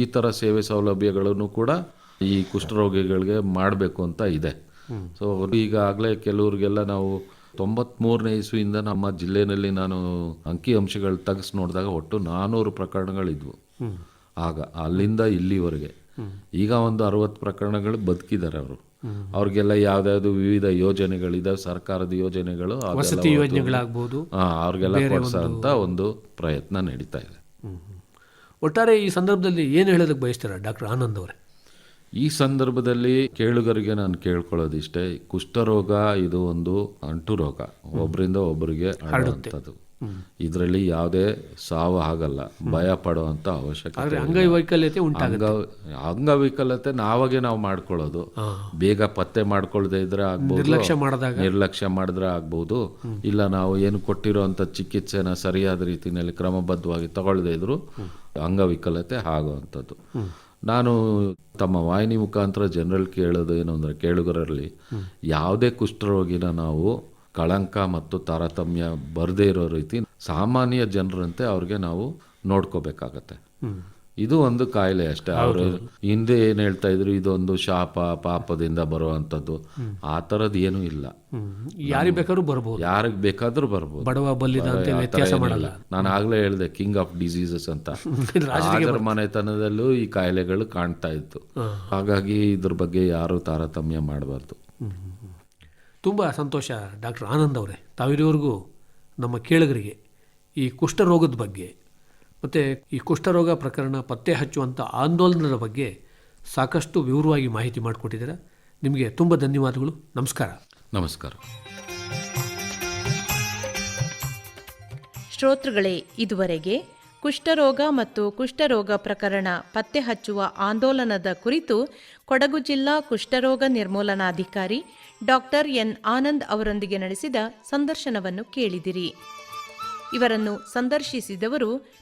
ಈ ಥರ ಸೇವೆ ಸೌಲಭ್ಯಗಳನ್ನು ಕೂಡ ಈ ಕುಷ್ಠರೋಗಿಗಳಿಗೆ ಮಾಡಬೇಕು ಅಂತ ಇದೆ. ಸೊ ಈಗಾಗಲೇ ಕೆಲವ್ರಿಗೆಲ್ಲ ನಾವು ತೊಂಬತ್ಮೂರನೇ ಇಸ್ವಿಯಿಂದ ನಮ್ಮ ಜಿಲ್ಲೆಯಲ್ಲಿ ನಾನು ಅಂಕಿ ಅಂಶಗಳು ತೆಗೆಸ್ ನೋಡಿದಾಗ ಒಟ್ಟು ನಾನ್ನೂರು ಪ್ರಕರಣಗಳಿದ್ವು. ಆಗ ಅಲ್ಲಿಂದ ಇಲ್ಲಿವರೆಗೆ. ಈಗ ಒಂದು ಅರವತ್ತು ಪ್ರಕರಣಗಳು ಬದುಕಿದ್ದಾರೆ ಅವರು. ಅವ್ರಿಗೆಲ್ಲ ಯಾವ್ದಾವ್ದು ವಿವಿಧ ಯೋಜನೆಗಳಿದಾವೆ ಸರ್ಕಾರದ ಯೋಜನೆಗಳು ಹಾ, ಅವ್ರಿಗೆಲ್ಲ ಕೊಡಿಸೋಂಥ ಒಂದು ಪ್ರಯತ್ನ ನಡೀತಾ ಇದೆ. ಒಟ್ಟಾರೆ ಈ ಸಂದರ್ಭದಲ್ಲಿ ಏನು ಹೇಳೋದಕ್ಕೆ ಬಯಸ್ತಾರೆ ಡಾಕ್ಟರ್ ಆನಂದ್ ಅವರೇ? ಈ ಸಂದರ್ಭದಲ್ಲಿ ಕೇಳುಗರಿಗೆ ನಾನು ಕೇಳ್ಕೊಳ್ಳೋದಿಷ್ಟೇ ಕುಷ್ಠರೋಗ ಇದು ಒಂದು ಅಂಟು ರೋಗ. ಒಬ್ಬರಿಂದ ಒಬ್ಬರಿಗೆ ಹರಡುವಂಥದ್ದು. ಇದರಲ್ಲಿ ಯಾವುದೇ ಸಾವು ಆಗಲ್ಲ ಭಯ ಪಡುವಂತ ಅವಶ್ಯಕತೆ ಅಂಗವೈಕಲ್ಯತೆ. ಅಂಗವೈಕಲ್ಯತೆ ನಾವಾಗೆ ನಾವು ಮಾಡ್ಕೊಳ್ಳೋದು. ಬೇಗ ಪತ್ತೆ ಮಾಡ್ಕೊಳ್ಳದೆ ಇದ್ರೆ ಆಗ್ಬೋದು ನಿರ್ಲಕ್ಷ್ಯ ಮಾಡಿದಾಗ. ನಿರ್ಲಕ್ಷ್ಯ ಮಾಡಿದ್ರೆ ಆಗ್ಬೋದು. ಇಲ್ಲ ನಾವು ಏನು ಕೊಟ್ಟಿರೋಂಥ ಚಿಕಿತ್ಸೆನ ಸರಿಯಾದ ರೀತಿಯಲ್ಲಿ ಕ್ರಮಬದ್ಧವಾಗಿ ತಗೊಳ್ಳದೇ ಇದ್ರು ಅಂಗವಿಕಲತೆ ಆಗುವಂಥದ್ದು. ನಾನು ತಮ್ಮ ವಾಹಿನಿ ಮುಖಾಂತರ ಜನರಲ್ ಕೇಳೋದು ಏನು ಅಂದರೆ ಕೇಳುಗರಲ್ಲಿ, ಯಾವುದೇ ಕುಷ್ಠರೋಗಿನ ನಾವು ಕಳಂಕ ಮತ್ತು ತಾರತಮ್ಯ ಬರದೇ ಇರೋ ರೀತಿ ಸಾಮಾನ್ಯ ಜನರಂತೆ ಅವ್ರಿಗೆ ನಾವು ನೋಡ್ಕೋಬೇಕಾಗತ್ತೆ. ಇದು ಒಂದು ಕಾಯಿಲೆ ಅಷ್ಟೇ. ಅವರು ಹಿಂದೆ. ಏನು ಹೇಳ್ತಾ ಇದ್ರು ಇದೊಂದು ಶಾಪ ಪಾಪದಿಂದ ಬರುವಂತದ್ದು. ಆ ಥರದ್ದು ಏನೂ ಇಲ್ಲ. ಯಾರಿಗೆ ಬೇಕಾದ್ರೂ ಬರ್ಬೋದು. ಯಾರಿಗೆ ಬೇಕಾದ್ರೂ ಬರ್ಬೋದು. ಬಡವ ಬಲ್ಲಿದ ವ್ಯತ್ಯಾಸ ಮಾಡಲ್ಲ. ನಾನು ಆಗ್ಲೇ ಹೇಳಿದೆ ಕಿಂಗ್ ಆಫ್ ಡಿಸೀಸಸ್ ಅಂತ. ರಾಜರ ಮನೆತನದಲ್ಲೂ ಈ ಕಾಯಿಲೆಗಳು ಕಾಣ್ತಾ ಇತ್ತು. ಹಾಗಾಗಿ ಇದ್ರ ಬಗ್ಗೆ ಯಾರು ತಾರತಮ್ಯ ಮಾಡಬಾರ್ದು. ತುಂಬಾ ಸಂತೋಷ ಡಾಕ್ಟರ್ ಆನಂದ್ ಅವರೇ. ತಾವಿರೋವರೆಗೂ ನಮ್ಮ ಕೇಳುಗರಿಗೆ ಈ ಕುಷ್ಠರೋಗದ ಬಗ್ಗೆ ಮತ್ತು ಈ ಕುಷ್ಠರೋಗ ಪ್ರಕರಣ ಪತ್ತೆ ಹಚ್ಚುವಂಥ ಆಂದೋಲನದ ಬಗ್ಗೆ ಸಾಕಷ್ಟು ವಿವರವಾಗಿ ಮಾಹಿತಿ ಮಾಡಿಕೊಟ್ಟಿದ್ದೀರಾ. ನಿಮಗೆ ತುಂಬ ಧನ್ಯವಾದಗಳು. ನಮಸ್ಕಾರ. ನಮಸ್ಕಾರ. ಶ್ರೋತೃಗಳೇ ಇದುವರೆಗೆ ಕುಷ್ಠರೋಗ ಮತ್ತು ಕುಷ್ಠರೋಗ ಪ್ರಕರಣ ಪತ್ತೆ ಹಚ್ಚುವ ಆಂದೋಲನದ ಕುರಿತು ಕೊಡಗು ಜಿಲ್ಲಾ ಕುಷ್ಠರೋಗ ನಿರ್ಮೂಲನಾಧಿಕಾರಿ ಡಾಕ್ಟರ್ ಎನ್ ಆನಂದ್ ಅವರೊಂದಿಗೆ ನಡೆಸಿದ ಸಂದರ್ಶನವನ್ನು ಕೇಳಿದಿರಿ. ಇವರನ್ನು ಸಂದರ್ಶಿಸಿದವರು